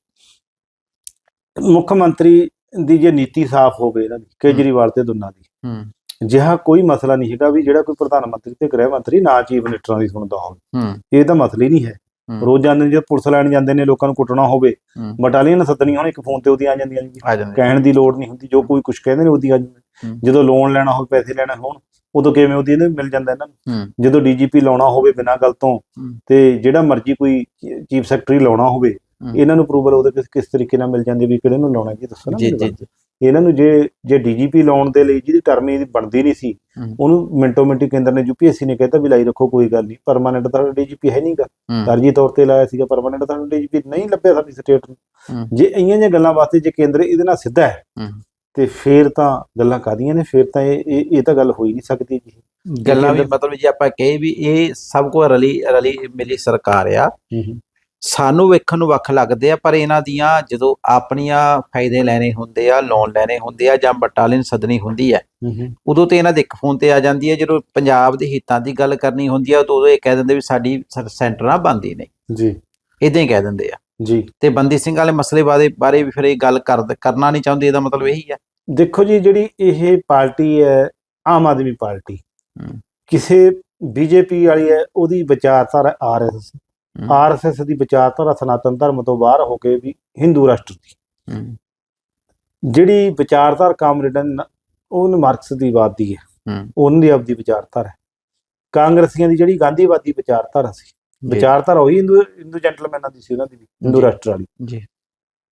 ਮੁੱਖ ਮੰਤਰੀ ਦੀ ਜੇ ਨੀਤੀ ਸਾਫ਼ ਹੋਵੇ ਇਹਨਾਂ ਦੀ ਕੇਜਰੀਵਾਲ ਤੇ ਦੋਨਾਂ ਦੀ ਹੂੰ। ਜਿਹਾ ਕੋਈ ਮਸਲਾ ਨਹੀਂ ਹੈਗਾ ਵੀ ਜਿਹੜਾ ਕੋਈ ਪ੍ਰਧਾਨ ਮੰਤਰੀ ਤੇ ਗ੍ਰਹਿ ਮੰਤਰੀ ਨਾ ਚੀਫ ਮਿਨਿਸਟਰਾਂ ਦੀ ਸੁਣਦਾ ਹੋਵੇ। ਇਹ ਤਾਂ ਮਸਲਾ ਹੀ ਨਹੀਂ ਹੈ। ਰੋਜ਼ ਜਾਂਦੇ ਜੇ ਪੁਲਿਸ ਲੈਣ ਜਾਂਦੇ ਨੇ ਲੋਕਾਂ ਨੂੰ ਕੁੱਟਣਾ ਹੋਵੇ। ਬਟਾਲੀਅਨ ਸੱਦਣੀਆਂ ਹੋਣ ਇੱਕ ਫੋਨ ਤੇ ਉਹਦੀਆਂ ਆ ਜਾਂਦੀਆਂ ਨੇ ਕਹਿਣ ਦੀ ਲੋੜ ਨਹੀਂ ਹੁੰਦੀ ਜੋ ਕੋਈ ਕੁਝ ਕਹਿੰਦੇ ਨੇ ਉਹਦੀ ਆ ਜਾਂਦੀ ਲੋਨ ਲੈਣਾ ਹੋਵੇ ਪੈਸੇ ਲੈਣੇ ਹੋਣ ਉਦੋਂ ਕਿਵੇਂ ਉਹਦੀ ਇਹਨੂੰ ਮਿਲ ਜਾਂਦਾ ਇਹਨਾਂ ਨੂੰ? ਜਦੋਂ ਡੀਜੀਪੀ ਲਾਉਣਾ ਹੋਵੇ ਬਿਨਾਂ ਗੱਲ ਤੋਂ। ਤੇ ਜਿਹੜਾ ਮਰਜ਼ੀ ਕੋਈ ਚੀਫ ਸੈਕਟਰੀ ਲਾਉਣਾ ਹੋਵੇ। ਇਹਨਾਂ ਨੂੰ ਅਪਰੂਵਲ ਉਹਦੇ ਕਿਸ ਕਿਸ ਤਰੀਕੇ ਨਾਲ ਮਿਲ ਜਾਂਦੀ ਵੀ ਕਿਹੜੇ ਨੂੰ ਲਾਉਣਾ ਜੀ ਦੱਸੋ ਨਾ ਜੀ ਜੀ ਇਹਨਾਂ ਨੂੰ ਜੇ ਜੇ ਡੀਜੀਪੀ ਲਾਉਣ ਦੇ ਲਈ ਜਿਹਦੀ ਟਰਮ ਇਹਦੀ ਬਣਦੀ ਨਹੀਂ ਸੀ। ਉਹਨੂੰ ਮਿੰਟੋ ਮਿੰਟੀ ਕੇਂਦਰ ਨੇ ਯੂਪੀਐਸਸੀ ਨੇ ਕਹਿਤਾ ਵੀ ਲਾਈ ਰੱਖੋ ਕੋਈ ਗੱਲ ਨਹੀਂ। ਪਰਮਾਨੈਂਟ ਤਾਂ ਡੀਜੀਪੀ ਹੈ ਨਹੀਂਗਾ। ਤਰਜੀ ਤੌਰ ਤੇ ਲਾਇਆ ਸੀਗਾ ਪਰਮਾਨੈਂਟ ਤਾਂ ਡੀਜੀਪੀ ਨਹੀਂ ਲੱਭਿਆ ਸਾਡੀ ਸਟੇਟ ਨੂੰ। ਜੇ ਇਹੀਆਂ ਜਿਹੀਆਂ ਗੱਲਾਂ ਵਾਸਤੇ ਜੇ ਕੇਂਦਰ ਇਹਦੇ ਨਾਲ ਸਿੱਧਾ ਹੈ। ਤੇ ਫੇਰ ਤਾਂ ਗੱਲਾਂ ਕਾਦੀਆਂ ਨੇ? ਫੇਰ ਤਾਂ ਇਹ ਇਹ ਤਾਂ ਗੱਲ ਹੋ ਹੀ ਨਹੀਂ ਸਕਦੀ ਜੀ। ਗੱਲਾਂ ਕੇਂਦਰ- ਮਤਲਬ ਜੇ ਆਪਾਂ ਕਹੇ ਵੀ ਇਹ ਸਭ ਕੋ ਰਲੀ ਰਲੀ ਮਿਲੀ ਸਰਕਾਰ ਆ ਸਾਨੂੰ ਵੇਖਣ ਨੂੰ ਵੱਖ ਲੱਗਦੇ ਆ ਪਰ ਇਹਨਾਂ ਦੀਆਂ ਜਦੋਂ ਆਪਣੀਆਂ ਫਾਇਦੇ ਲੈਣੇ ਹੁੰਦੇ ਆ ਲੋਨ ਲੈਣੇ ਹੁੰਦੇ ਆ ਜਾਂ ਬਟਾਲੀਅਨ ਸਦਨੀ ਹੁੰਦੀ ਹੈ ਉਦੋਂ ਤੇ ਇਹਨਾਂ ਦੇ ਇੱਕ ਫੋਨ ਤੇ ਆ ਜਾਂਦੀ ਹੈ ਜਦੋਂ ਪੰਜਾਬ ਦੇ ਹਿੱਤਾਂ ਦੀ ਗੱਲ ਕਰਨੀ ਹੁੰਦੀ ਆ ਉਦੋਂ ਇਹ ਕਹਿ ਦਿੰਦੇ ਵੀ ਸਾਡੀ ਸੈਂਟਰ ਬੰਦੀ ਨਹੀਂ। ਜੀ। ਇਦਾਂ ਹੀ ਕਹਿ ਦਿੰਦੇ ਆ। ਜੀ। ਤੇ ਬੰਦੀ ਸਿੰਘ ਵਾਲੇ ਮਸਲੇ ਬਾਰੇ ਬਾਰੇ ਵੀ ਫਿਰ ਇਹ ਗੱਲ ਕਰ ਕਰਨਾ ਨਹੀਂ ਚਾਹੁੰਦੇ ਇਹਦਾ ਮਤਲਬ ਇਹੀ ਆ। ਦੇਖੋ ਜੀ ਜਿਹੜੀ ਇਹ ਪਾਰਟੀ ਹੈ ਆਮ ਆਦਮੀ ਪਾਰਟੀ। ਕਿਸੇ ਬੀਜੇਪੀ ਵਾਲੀ ਹੈ ਉਹਦੀ ਵਿਚਾਰਧਾਰਾ ਆਰਐਸਐਸ। ਆਰਐਸਐਸ ਦੀ ਵਿਚਾਰਧਾਰਾ ਸਨਾਤਨ ਧਰਮ ਤੋਂ ਬਾਹਰ ਹੋ ਕੇ ਵੀ ਹਿੰਦੂ ਰਾਸ਼ਟਰ ਦੀ। ਜਿਹੜੀ ਵਿਚਾਰਧਾਰਾ ਕਾਮਰੇਡਨ ਉਹ ਮਾਰਕਸਵਾਦੀ ਦੀ ਹੈ। ਹੂੰ। ਉਹਨਾਂ ਦੀ ਆਪਦੀ ਵਿਚਾਰਧਾਰਾ ਹੈ। ਕਾਂਗਰਸੀਆਂ ਦੀ ਜਿਹੜੀ ਗਾਂਧੀਵਾਦੀ ਵਿਚਾਰਧਾਰਾ ਸੀ ਵਿਚਾਰਧਾਰਾ ਉਹੀ ਹਿੰਦੂ ਹਿੰਦੂ ਜੈਂਟਲਮੈਨਾਂ ਦੀ ਸੀ ਉਹਨਾਂ ਦੀ ਵੀ ਹਿੰਦੂ ਜੀ। ਰਾਸ਼ਟਰ ਵਾਲੀ। ਜੀ।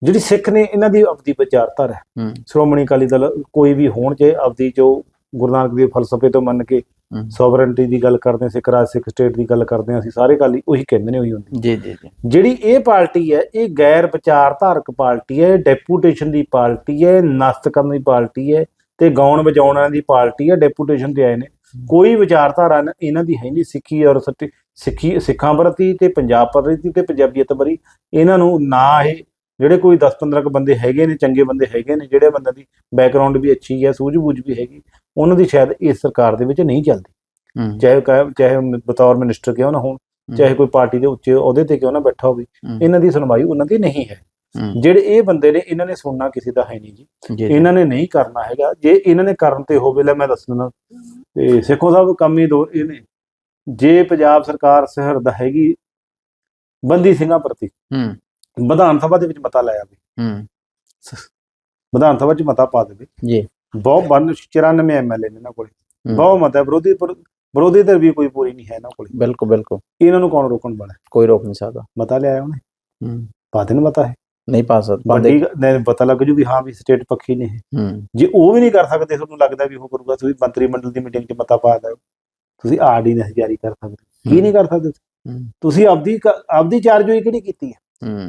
ਜਿਹੜੀ ਸਿੱਖ ਨੇ ਇਹਨਾਂ ਦੀ ਆਪਦੀ ਵਿਚਾਰਧਾਰਾ ਹੈ। ਸ਼੍ਰੋਮਣੀ ਅਕਾਲੀ ਦਲ ਕੋਈ ਵੀ ਹੋਣ ਚਾਹੇ ਆਪਦੀ ਜੋ ਗੁਰੂ ਨਾਨਕ ਦੇ ਫਲਸਫੇ ਤੋਂ ਮੰਨ ਕੇ। ਸੋਵਰਨਟੀ ਦੀ ਗੱਲ ਕਰਦੇ ਸਿੱਖ ਰਾਜ ਸਿੱਖ ਸਟੇਟ ਦੀ ਗੱਲ ਕਰਦੇ ਅਸੀਂ ਸਾਰੇ ਅਕਾਲੀ ਉਹੀ ਕਹਿੰਦੇ ਨੇ ਉਹੀ ਹੁੰਦੀ ਜੀ ਜੀ ਜੀ। ਜਿਹੜੀ ਇਹ ਪਾਰਟੀ ਹੈ ਇਹ ਗੈਰ ਵਿਚਾਰਧਾਰਕ ਪਾਰਟੀ ਹੈ ਡੈਪੂਟੇਸ਼ਨ ਦੀ ਪਾਰਟੀ ਹੈ ਨਸਤ ਕਰਨ ਦੀ ਪਾਰਟੀ ਹੈ ਤੇ ਗਾਉਣ ਵਜਾਉਣ ਦੀ ਪਾਰਟੀ ਹੈ ਡੈਪੂਟੇਸ਼ਨ ਤੇ ਆਏ ਨੇ। ਕੋਈ ਵਿਚਾਰਧਾਰਾ ਇਹਨਾਂ ਦੀ ਹੈ ਨਹੀਂ ਸਿੱਖੀ ਔਰ ਸਿੱਖੀ ਸਿੱਖਾਂ ਪ੍ਰਤੀ ਤੇ ਪੰਜਾਬ ਪ੍ਰਤੀ ਤੇ ਪੰਜਾਬੀਅਤ ਪ੍ਰਤੀ ਇਹਨਾਂ ਨੂੰ ਨਾ ਇਹ ਜਿਹੜੇ ਕੋਈ 10-15 ਕ ਬੰਦੇ ਹੈਗੇ ਨੇ ਚੰਗੇ ਬੰਦੇ ਹੈਗੇ ਨੇ ਜਿਹੜੇ ਬੰਦੇ ਦੀ ਬੈਕਗ੍ਰਾਉਂਡ ਵੀ ਅੱਛੀ ਹੈ ਸੂਝ-ਬੂਝ ਵੀ ਹੈਗੀ ਉਹਨਾਂ ਦੀ ਸ਼ਾਇਦ ਇਸ ਸਰਕਾਰ ਦੇ ਵਿੱਚ ਨਹੀਂ ਚੱਲਦੀ। ਚਾਹੇ ਚਾਹੇ ਬਤੌਰ ਮਿਨਿਸਟਰ ਕਿਉਂ ਨਾ ਹੋਣ ਚਾਹੇ ਕੋਈ ਪਾਰਟੀ ਦੇ ਉੱਚੇ ਅਹੁਦੇ ਤੇ ਕਿਉਂ ਨਾ ਬੈਠਾ ਹੋਵੇ। ਇਹਨਾਂ ਦੀ ਸੁਣਵਾਈ ਉਹਨਾਂ ਦੀ ਨਹੀਂ ਹੈ। ਜਿਹੜੇ ਇਹ ਬੰਦੇ ਨੇ ਇਹਨਾਂ ਨੇ ਸੁਣਨਾ ਕਿਸੇ ਦਾ ਹੈ ਨਹੀਂ ਜੀ। ਇਹਨਾਂ ਨੇ ਨਹੀਂ ਕਰਨਾ ਹੈਗਾ। ਜੇ ਇਹਨਾਂ ਨੇ ਕਰਨ ਤੇ ਹੋਵੇ ਲੈ ਮੈਂ ਦੱਸ ਦਿੰਦਾ। ਤੇ ਸਿੱਖੋ ਸਾਹਿਬ ਕੰਮ ਹੀ ਦੋ ਇਹਨੇ ਜੇ ਪੰਜਾਬ ਸਰਕਾਰ ਸਹਿਰਦ ਹੈਗੀ ਬੰਦੀ ਸਿੰਘਾਂ ਪ੍ਰਤੀ ਹੂੰ। ਵਿਧਾਨ ਸਭਾ ਦੇ ਵਿੱਚ ਮਤਾ ਲਾਇਆ ਵੀ। ਹੂੰ। ਵਿਧਾਨ ਸਭਾ 'ਚ ਮਤਾ ਪਾ ਦੇਵੇ। ਜੀ। ਬਹੁਤ ਬੰਨ 94 ਐਮਐਲਏ ਨੇ ਇਹਨਾਂ ਕੋਲੇ। ਬਹੁਤ ਮਤਾ ਹੈ ਵਿਰੋਧੀ ਵਿਰੋਧੀ ਧਿਰ ਵੀ ਕੋਈ ਪੂਰੀ ਨਹੀਂ ਹੈ ਇਹਨਾਂ ਕੋਲੇ। ਬਿਲਕੁਲ ਬਿਲਕੁਲ। ਇਹਨਾਂ ਨੂੰ ਕੌਣ ਰੋਕਣ ਵਾਲਾ? ਕੋਈ ਰੋਕ ਨਹੀਂ ਸਕਦਾ। ਮਤਾ ਲਿਆਇਆ ਉਹਨੇ। ਹੂੰ। ਪਾ ਦੇਣ ਮਤਾ ਹੈ। ਨਹੀਂ ਪਾ ਸਕਦਾ ਵੱਡੀ ਗ- ਨੇ ਪਤਾ ਲੱਗ ਜੂ ਵੀ ਹਾਂ ਵੀ ਸਟੇਟ ਪੱਖੀ ਨੇ ਜੇ ਉਹ ਵੀ ਨਹੀਂ ਕਰ ਸਕਦੇ ਤੁਹਾਨੂੰ ਲੱਗਦਾ ਵੀ ਉਹ ਕਰੂਗਾ ਤੁਸੀਂ ਮੰਤਰੀ ਮੰਡਲ ਦੀ ਮੀਟਿੰਗ 'ਚ ਮਤਾ ਪਾ ਦਿਓ। ਤੁਸੀਂ ਆਰਡੀਨੈਂਸ ਜਾਰੀ ਕਰ ਸਕਦੇ ਕੀ ਨਹੀਂ ਕਰ ਸਕਦੇ? ਤੁਸੀਂ ਆਪਦੀ ਆਪਦੀ ਚਾਰਜੋਈ ਕਿਹੜੀ ਕੀਤੀ ਹੂੰ?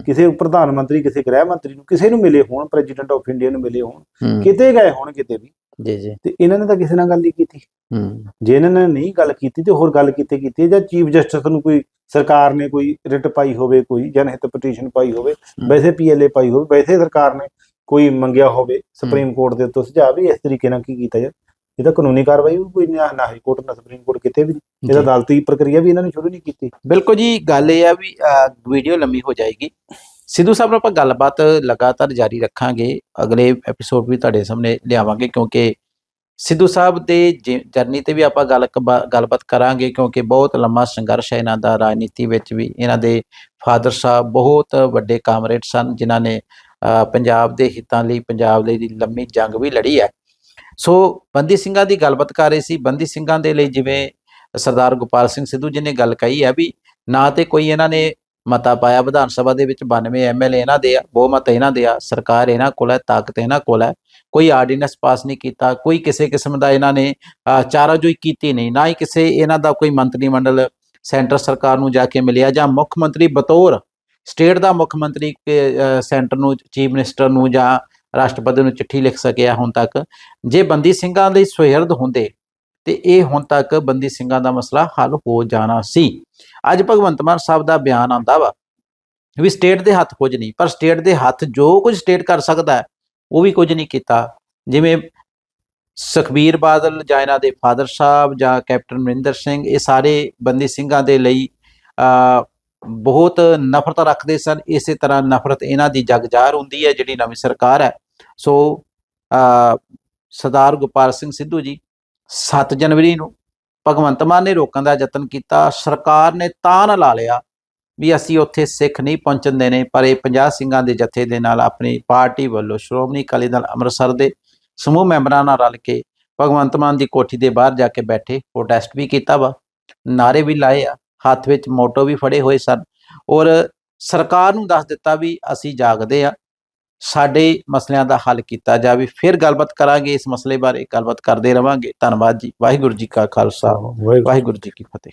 ਕਿਸੇ ਪ੍ਰਧਾਨ ਮੰਤਰੀ ਕਿਸੇ ਗ੍ਰਹਿ ਮੰਤਰੀ ਨੂੰ ਕਿਸੇ ਨੂੰ ਮਿਲੇ ਹੋਣ ਪ੍ਰੈਜ਼ੀਡੈਂਟ ਆਫ ਇੰਡੀਆ ਨੂੰ ਮਿਲੇ ਹੋਣ ਕਿਤੇ ਗਏ ਹੋਣ ਕਿਤੇ ਵੀ ਜੀ ਜੀ। ਤੇ ਇਹਨਾਂ ਨੇ ਤਾਂ ਕਿਸੇ ਨਾਲ ਗੱਲ ਨਹੀਂ ਕੀਤੀ। ਹੂੰ। ਜੇ ਇਹਨਾਂ ਨੇ ਨਹੀਂ ਗੱਲ ਕੀਤੀ ਤੇ ਹੋਰ ਗੱਲ ਕੀਤੇ ਕੀਤੀ ਜਾਂ ਚੀਫ ਜਸਟਿਸ ਨੂੰ ਕੋਈ ਸਰਕਾਰ ਨੇ ਕੋਈ ਰਿਟ ਪਾਈ ਹੋਵੇ ਕੋਈ ਜਨਹਿਤ ਪਟੀਸ਼ਨ ਪਾਈ ਹੋਵੇ ਵੈਸੇ ਪੀਐਲਏ ਪਾਈ ਹੋਵੇ ਵੈਸੇ ਸਰਕਾਰ ਨੇ ਕੋਈ ਮੰਗਿਆ ਹੋਵੇ ਸੁਪਰੀਮ ਕੋਰਟ ਦੇ ਉੱਤੇ ਸੁਝਾਅ ਵੀ ਇਸ ਤਰੀਕੇ ਨਾਲ ਕੀ ਕੀਤਾ ਜਾ ਇਹ ਤਾਂ ਕਾਨੂੰਨੀ ਕਾਰਵਾਈ ਵੀ ਕੋਈ ਨਾ ਹਾਈ ਕੋਰਟ ਨਾ ਸੁਪਰੀਮ ਕੋਰਟ ਕਿਤੇ ਵੀ। ਨਹੀਂ। ਇਹ ਤਾਂ ਜੀ। ਅਦਾਲਤੀ ਪ੍ਰਕਿਰਿਆ ਵੀ ਇਹਨਾਂ ਨੇ ਸ਼ੁਰੂ ਨਹੀਂ ਕੀਤੀ। ਬਿਲਕੁਲ ਜੀ ਗੱਲ ਇਹ ਆ ਵੀ ਵੀਡੀਓ ਲੰਮੀ ਹੋ ਜਾਏਗੀ। ਸਿੱਧੂ ਸਾਹਿਬ ਨਾਲ ਆਪਾਂ ਗੱਲਬਾਤ ਲਗਾਤਾਰ ਜਾਰੀ ਰੱਖਾਂਗੇ। ਅਗਲੇ ਐਪੀਸੋਡ ਵੀ ਤੁਹਾਡੇ ਸਾਹਮਣੇ ਲਿਆਵਾਂਗੇ ਕਿਉਂਕਿ ਸਿੱਧੂ ਸਾਹਿਬ ਦੇ ਜਰਨੀ ਤੇ ਵੀ ਆਪਾਂ ਗੱਲ ਗੱਲਬਾਤ ਕਰਾਂਗੇ ਕਿਉਂਕਿ ਬਹੁਤ ਲੰਮਾ ਸੰਘਰਸ਼ ਹੈ ਇਹਨਾਂ ਦਾ ਰਾਜਨੀਤੀ ਵਿੱਚ ਵੀ। ਇਹਨਾਂ ਦੇ ਫਾਦਰ ਸਾਹਿਬ ਬਹੁਤ ਵੱਡੇ ਕਾਮਰੇਡ ਸਨ ਜਿਨ੍ਹਾਂ ਨੇ ਪੰਜਾਬ ਦੇ ਹਿੱਤਾਂ ਲਈ ਪੰਜਾਬ ਲਈ ਦੀ ਲੰਮੀ ਜੰਗ ਵੀ ਲੜੀ ਹੈ। ਸੋ ਬੰਦੀ ਸਿੰਘਾਂ ਦੀ ਗੱਲਬਾਤ ਕਰ ਰਹੀ ਸੀ। ਬੰਦੀ ਸਿੰਘਾਂ ਦੇ ਲਈ ਜਿਵੇਂ ਸਰਦਾਰ ਗੋਪਾਲ ਸਿੰਘ ਸਿੱਧੂ ਜੀ ਨੇ ਗੱਲ ਕਹੀ ਹੈ ਵੀ ਨਾ ਤੇ ਕੋਈ ਇਹਨਾਂ ਨੇ ਮਤਾ ਪਾਇਆ। ਵਿਧਾਨ ਸਭਾ ਦੇ ਵਿੱਚ 92 ਐਮਐਲਏ ਇਹਨਾਂ ਦੇ ਆ, ਬਹੁਮਤ ਇਹਨਾਂ ਦੇ ਆ, ਸਰਕਾਰ ਇਹਨਾਂ ਕੋਲ ਹੈ, ਤਾਕਤ ਇਹਨਾਂ ਕੋਲ ਹੈ। ਕੋਈ ਆਰਡੀਨੈਂਸ ਪਾਸ ਨਹੀਂ ਕੀਤਾ, ਕੋਈ ਕਿਸੇ ਕਿਸਮ ਦਾ ਇਹਨਾਂ ਨੇ ਚਾਰਾਜੋਈ ਕੀਤੀ ਨਹੀਂ। ਨਾ ਹੀ ਕਿਸੇ ਇਹਨਾਂ ਦਾ ਕੋਈ ਮੰਤਰੀ ਮੰਡਲ ਸੈਂਟਰ ਸਰਕਾਰ ਨੂੰ ਜਾ ਕੇ ਮਿਲਿਆ ਜਾਂ ਮੁੱਖ ਮੰਤਰੀ ਬਤੌਰ ਸਟੇਟ ਦਾ ਮੁੱਖ ਮੰਤਰੀ ਸੈਂਟਰ ਨੂੰ, ਚੀਫ ਮਿਨਿਸਟਰ ਨੂੰ ਜਾਂ ਰਾਸ਼ਟਰਪਤੀ ਨੂੰ ਚਿੱਠੀ ਲਿਖ ਸਕਿਆ ਹੁਣ ਤੱਕ। ਜੇ ਬੰਦੀ ਸਿੰਘਾਂ ਲਈ ਸੁਹਿਰਦ ਹੁੰਦੇ, ਤੇ ਇਹ ਹੁਣ ਤੱਕ ਬੰਦੀ ਸਿੰਘਾਂ ਦਾ ਮਸਲਾ ਹੱਲ ਹੋ ਜਾਣਾ ਸੀ। ਅੱਜ ਭਗਵੰਤ ਮਾਨ ਸਾਹਿਬ ਦਾ ਬਿਆਨ ਆਂਦਾ ਵਾ ਵੀ ਸਟੇਟ ਦੇ ਹੱਥ ਕੁਝ ਨਹੀਂ, ਪਰ ਸਟੇਟ ਦੇ ਹੱਥ ਜੋ ਕੁਝ ਸਟੇਟ ਕਰ ਸਕਦਾ ਉਹ ਵੀ ਕੁਝ ਨਹੀਂ ਕੀਤਾ। ਜਿਵੇਂ ਸੁਖਬੀਰ ਬਾਦਲ, ਜਾਂ ਇਹਨਾਂ ਦੇ ਫਾਦਰ ਸਾਹਿਬ, ਜਾਂ ਕੈਪਟਨ ਅਮਰਿੰਦਰ ਸਿੰਘ, ਇਹ ਸਾਰੇ ਬੰਦੀ ਸਿੰਘਾਂ ਦੇ ਲਈ ਬਹੁਤ ਨਫ਼ਰਤ ਰੱਖਦੇ ਸਨ। ਇਸੇ ਤਰ੍ਹਾਂ ਨਫ਼ਰਤ ਇਹਨਾਂ ਦੀ ਜਗਜਾਰ ਹੁੰਦੀ ਹੈ, ਜਿਹੜੀ ਨਵੀਂ ਸਰਕਾਰ ਹੈ। ਸੋ ਸਰਦਾਰ ਗੋਪਾਲ ਸਿੰਘ ਸਿੱਧੂ ਜੀ 7 ਜਨਵਰੀ ਨੂੰ ਭਗਵੰਤ ਮਾਨ ਨੇ ਰੋਕਣ ਦਾ ਯਤਨ ਕੀਤਾ। ਸਰਕਾਰ ਨੇ ਤਾਂ ਨਾ ਲਾ ਲਿਆ ਵੀ ਅਸੀਂ ਉੱਥੇ ਸਿੱਖ ਨਹੀਂ ਪਹੁੰਚਣ ਦੇਣੇ, ਪਰ ਇਹ 50 ਸਿੰਘਾਂ ਦੇ ਜਥੇ ਦੇ ਨਾਲ ਆਪਣੀ ਪਾਰਟੀ ਵੱਲੋਂ ਸ਼੍ਰੋਮਣੀ ਅਕਾਲੀ ਦਲ ਅੰਮ੍ਰਿਤਸਰ ਦੇ ਸਮੂਹ ਮੈਂਬਰਾਂ ਨਾਲ ਰਲ ਕੇ ਭਗਵੰਤ ਮਾਨ ਦੀ ਕੋਠੀ ਦੇ ਬਾਹਰ ਜਾ ਕੇ ਬੈਠੇ ਪ੍ਰੋਟੈਸਟ ਵੀ ਕੀਤਾ ਵਾ। ਨਾਰੇ ਵੀ ਲਾਏ ਆ, ਹੱਥ ਵਿੱਚ ਮੋਟੋ ਵੀ ਫੜੇ ਹੋਏ ਸਨ। ਔਰ ਸਰਕਾਰ ਨੂੰ ਦੱਸ ਦਿੱਤਾ ਵੀ ਅਸੀਂ ਜਾਗਦੇ ਆ। ਸਾਡੇ ਮਸਲਿਆਂ ਦਾ ਹੱਲ ਕੀਤਾ ਜਾਵੇ। ਫਿਰ ਗੱਲਬਾਤ ਕਰਾਂਗੇ। ਇਸ ਮਸਲੇ ਬਾਰੇ ਗੱਲਬਾਤ ਕਰਦੇ ਰਵਾਂਗੇ। ਧੰਨਵਾਦ ਜੀ। ਵਾਹਿਗੁਰੂ ਜੀ ਕਾ ਖਾਲਸਾ। ਵਾਹਿਗੁਰੂ ਜੀ ਕੀ ਫਤਿਹ।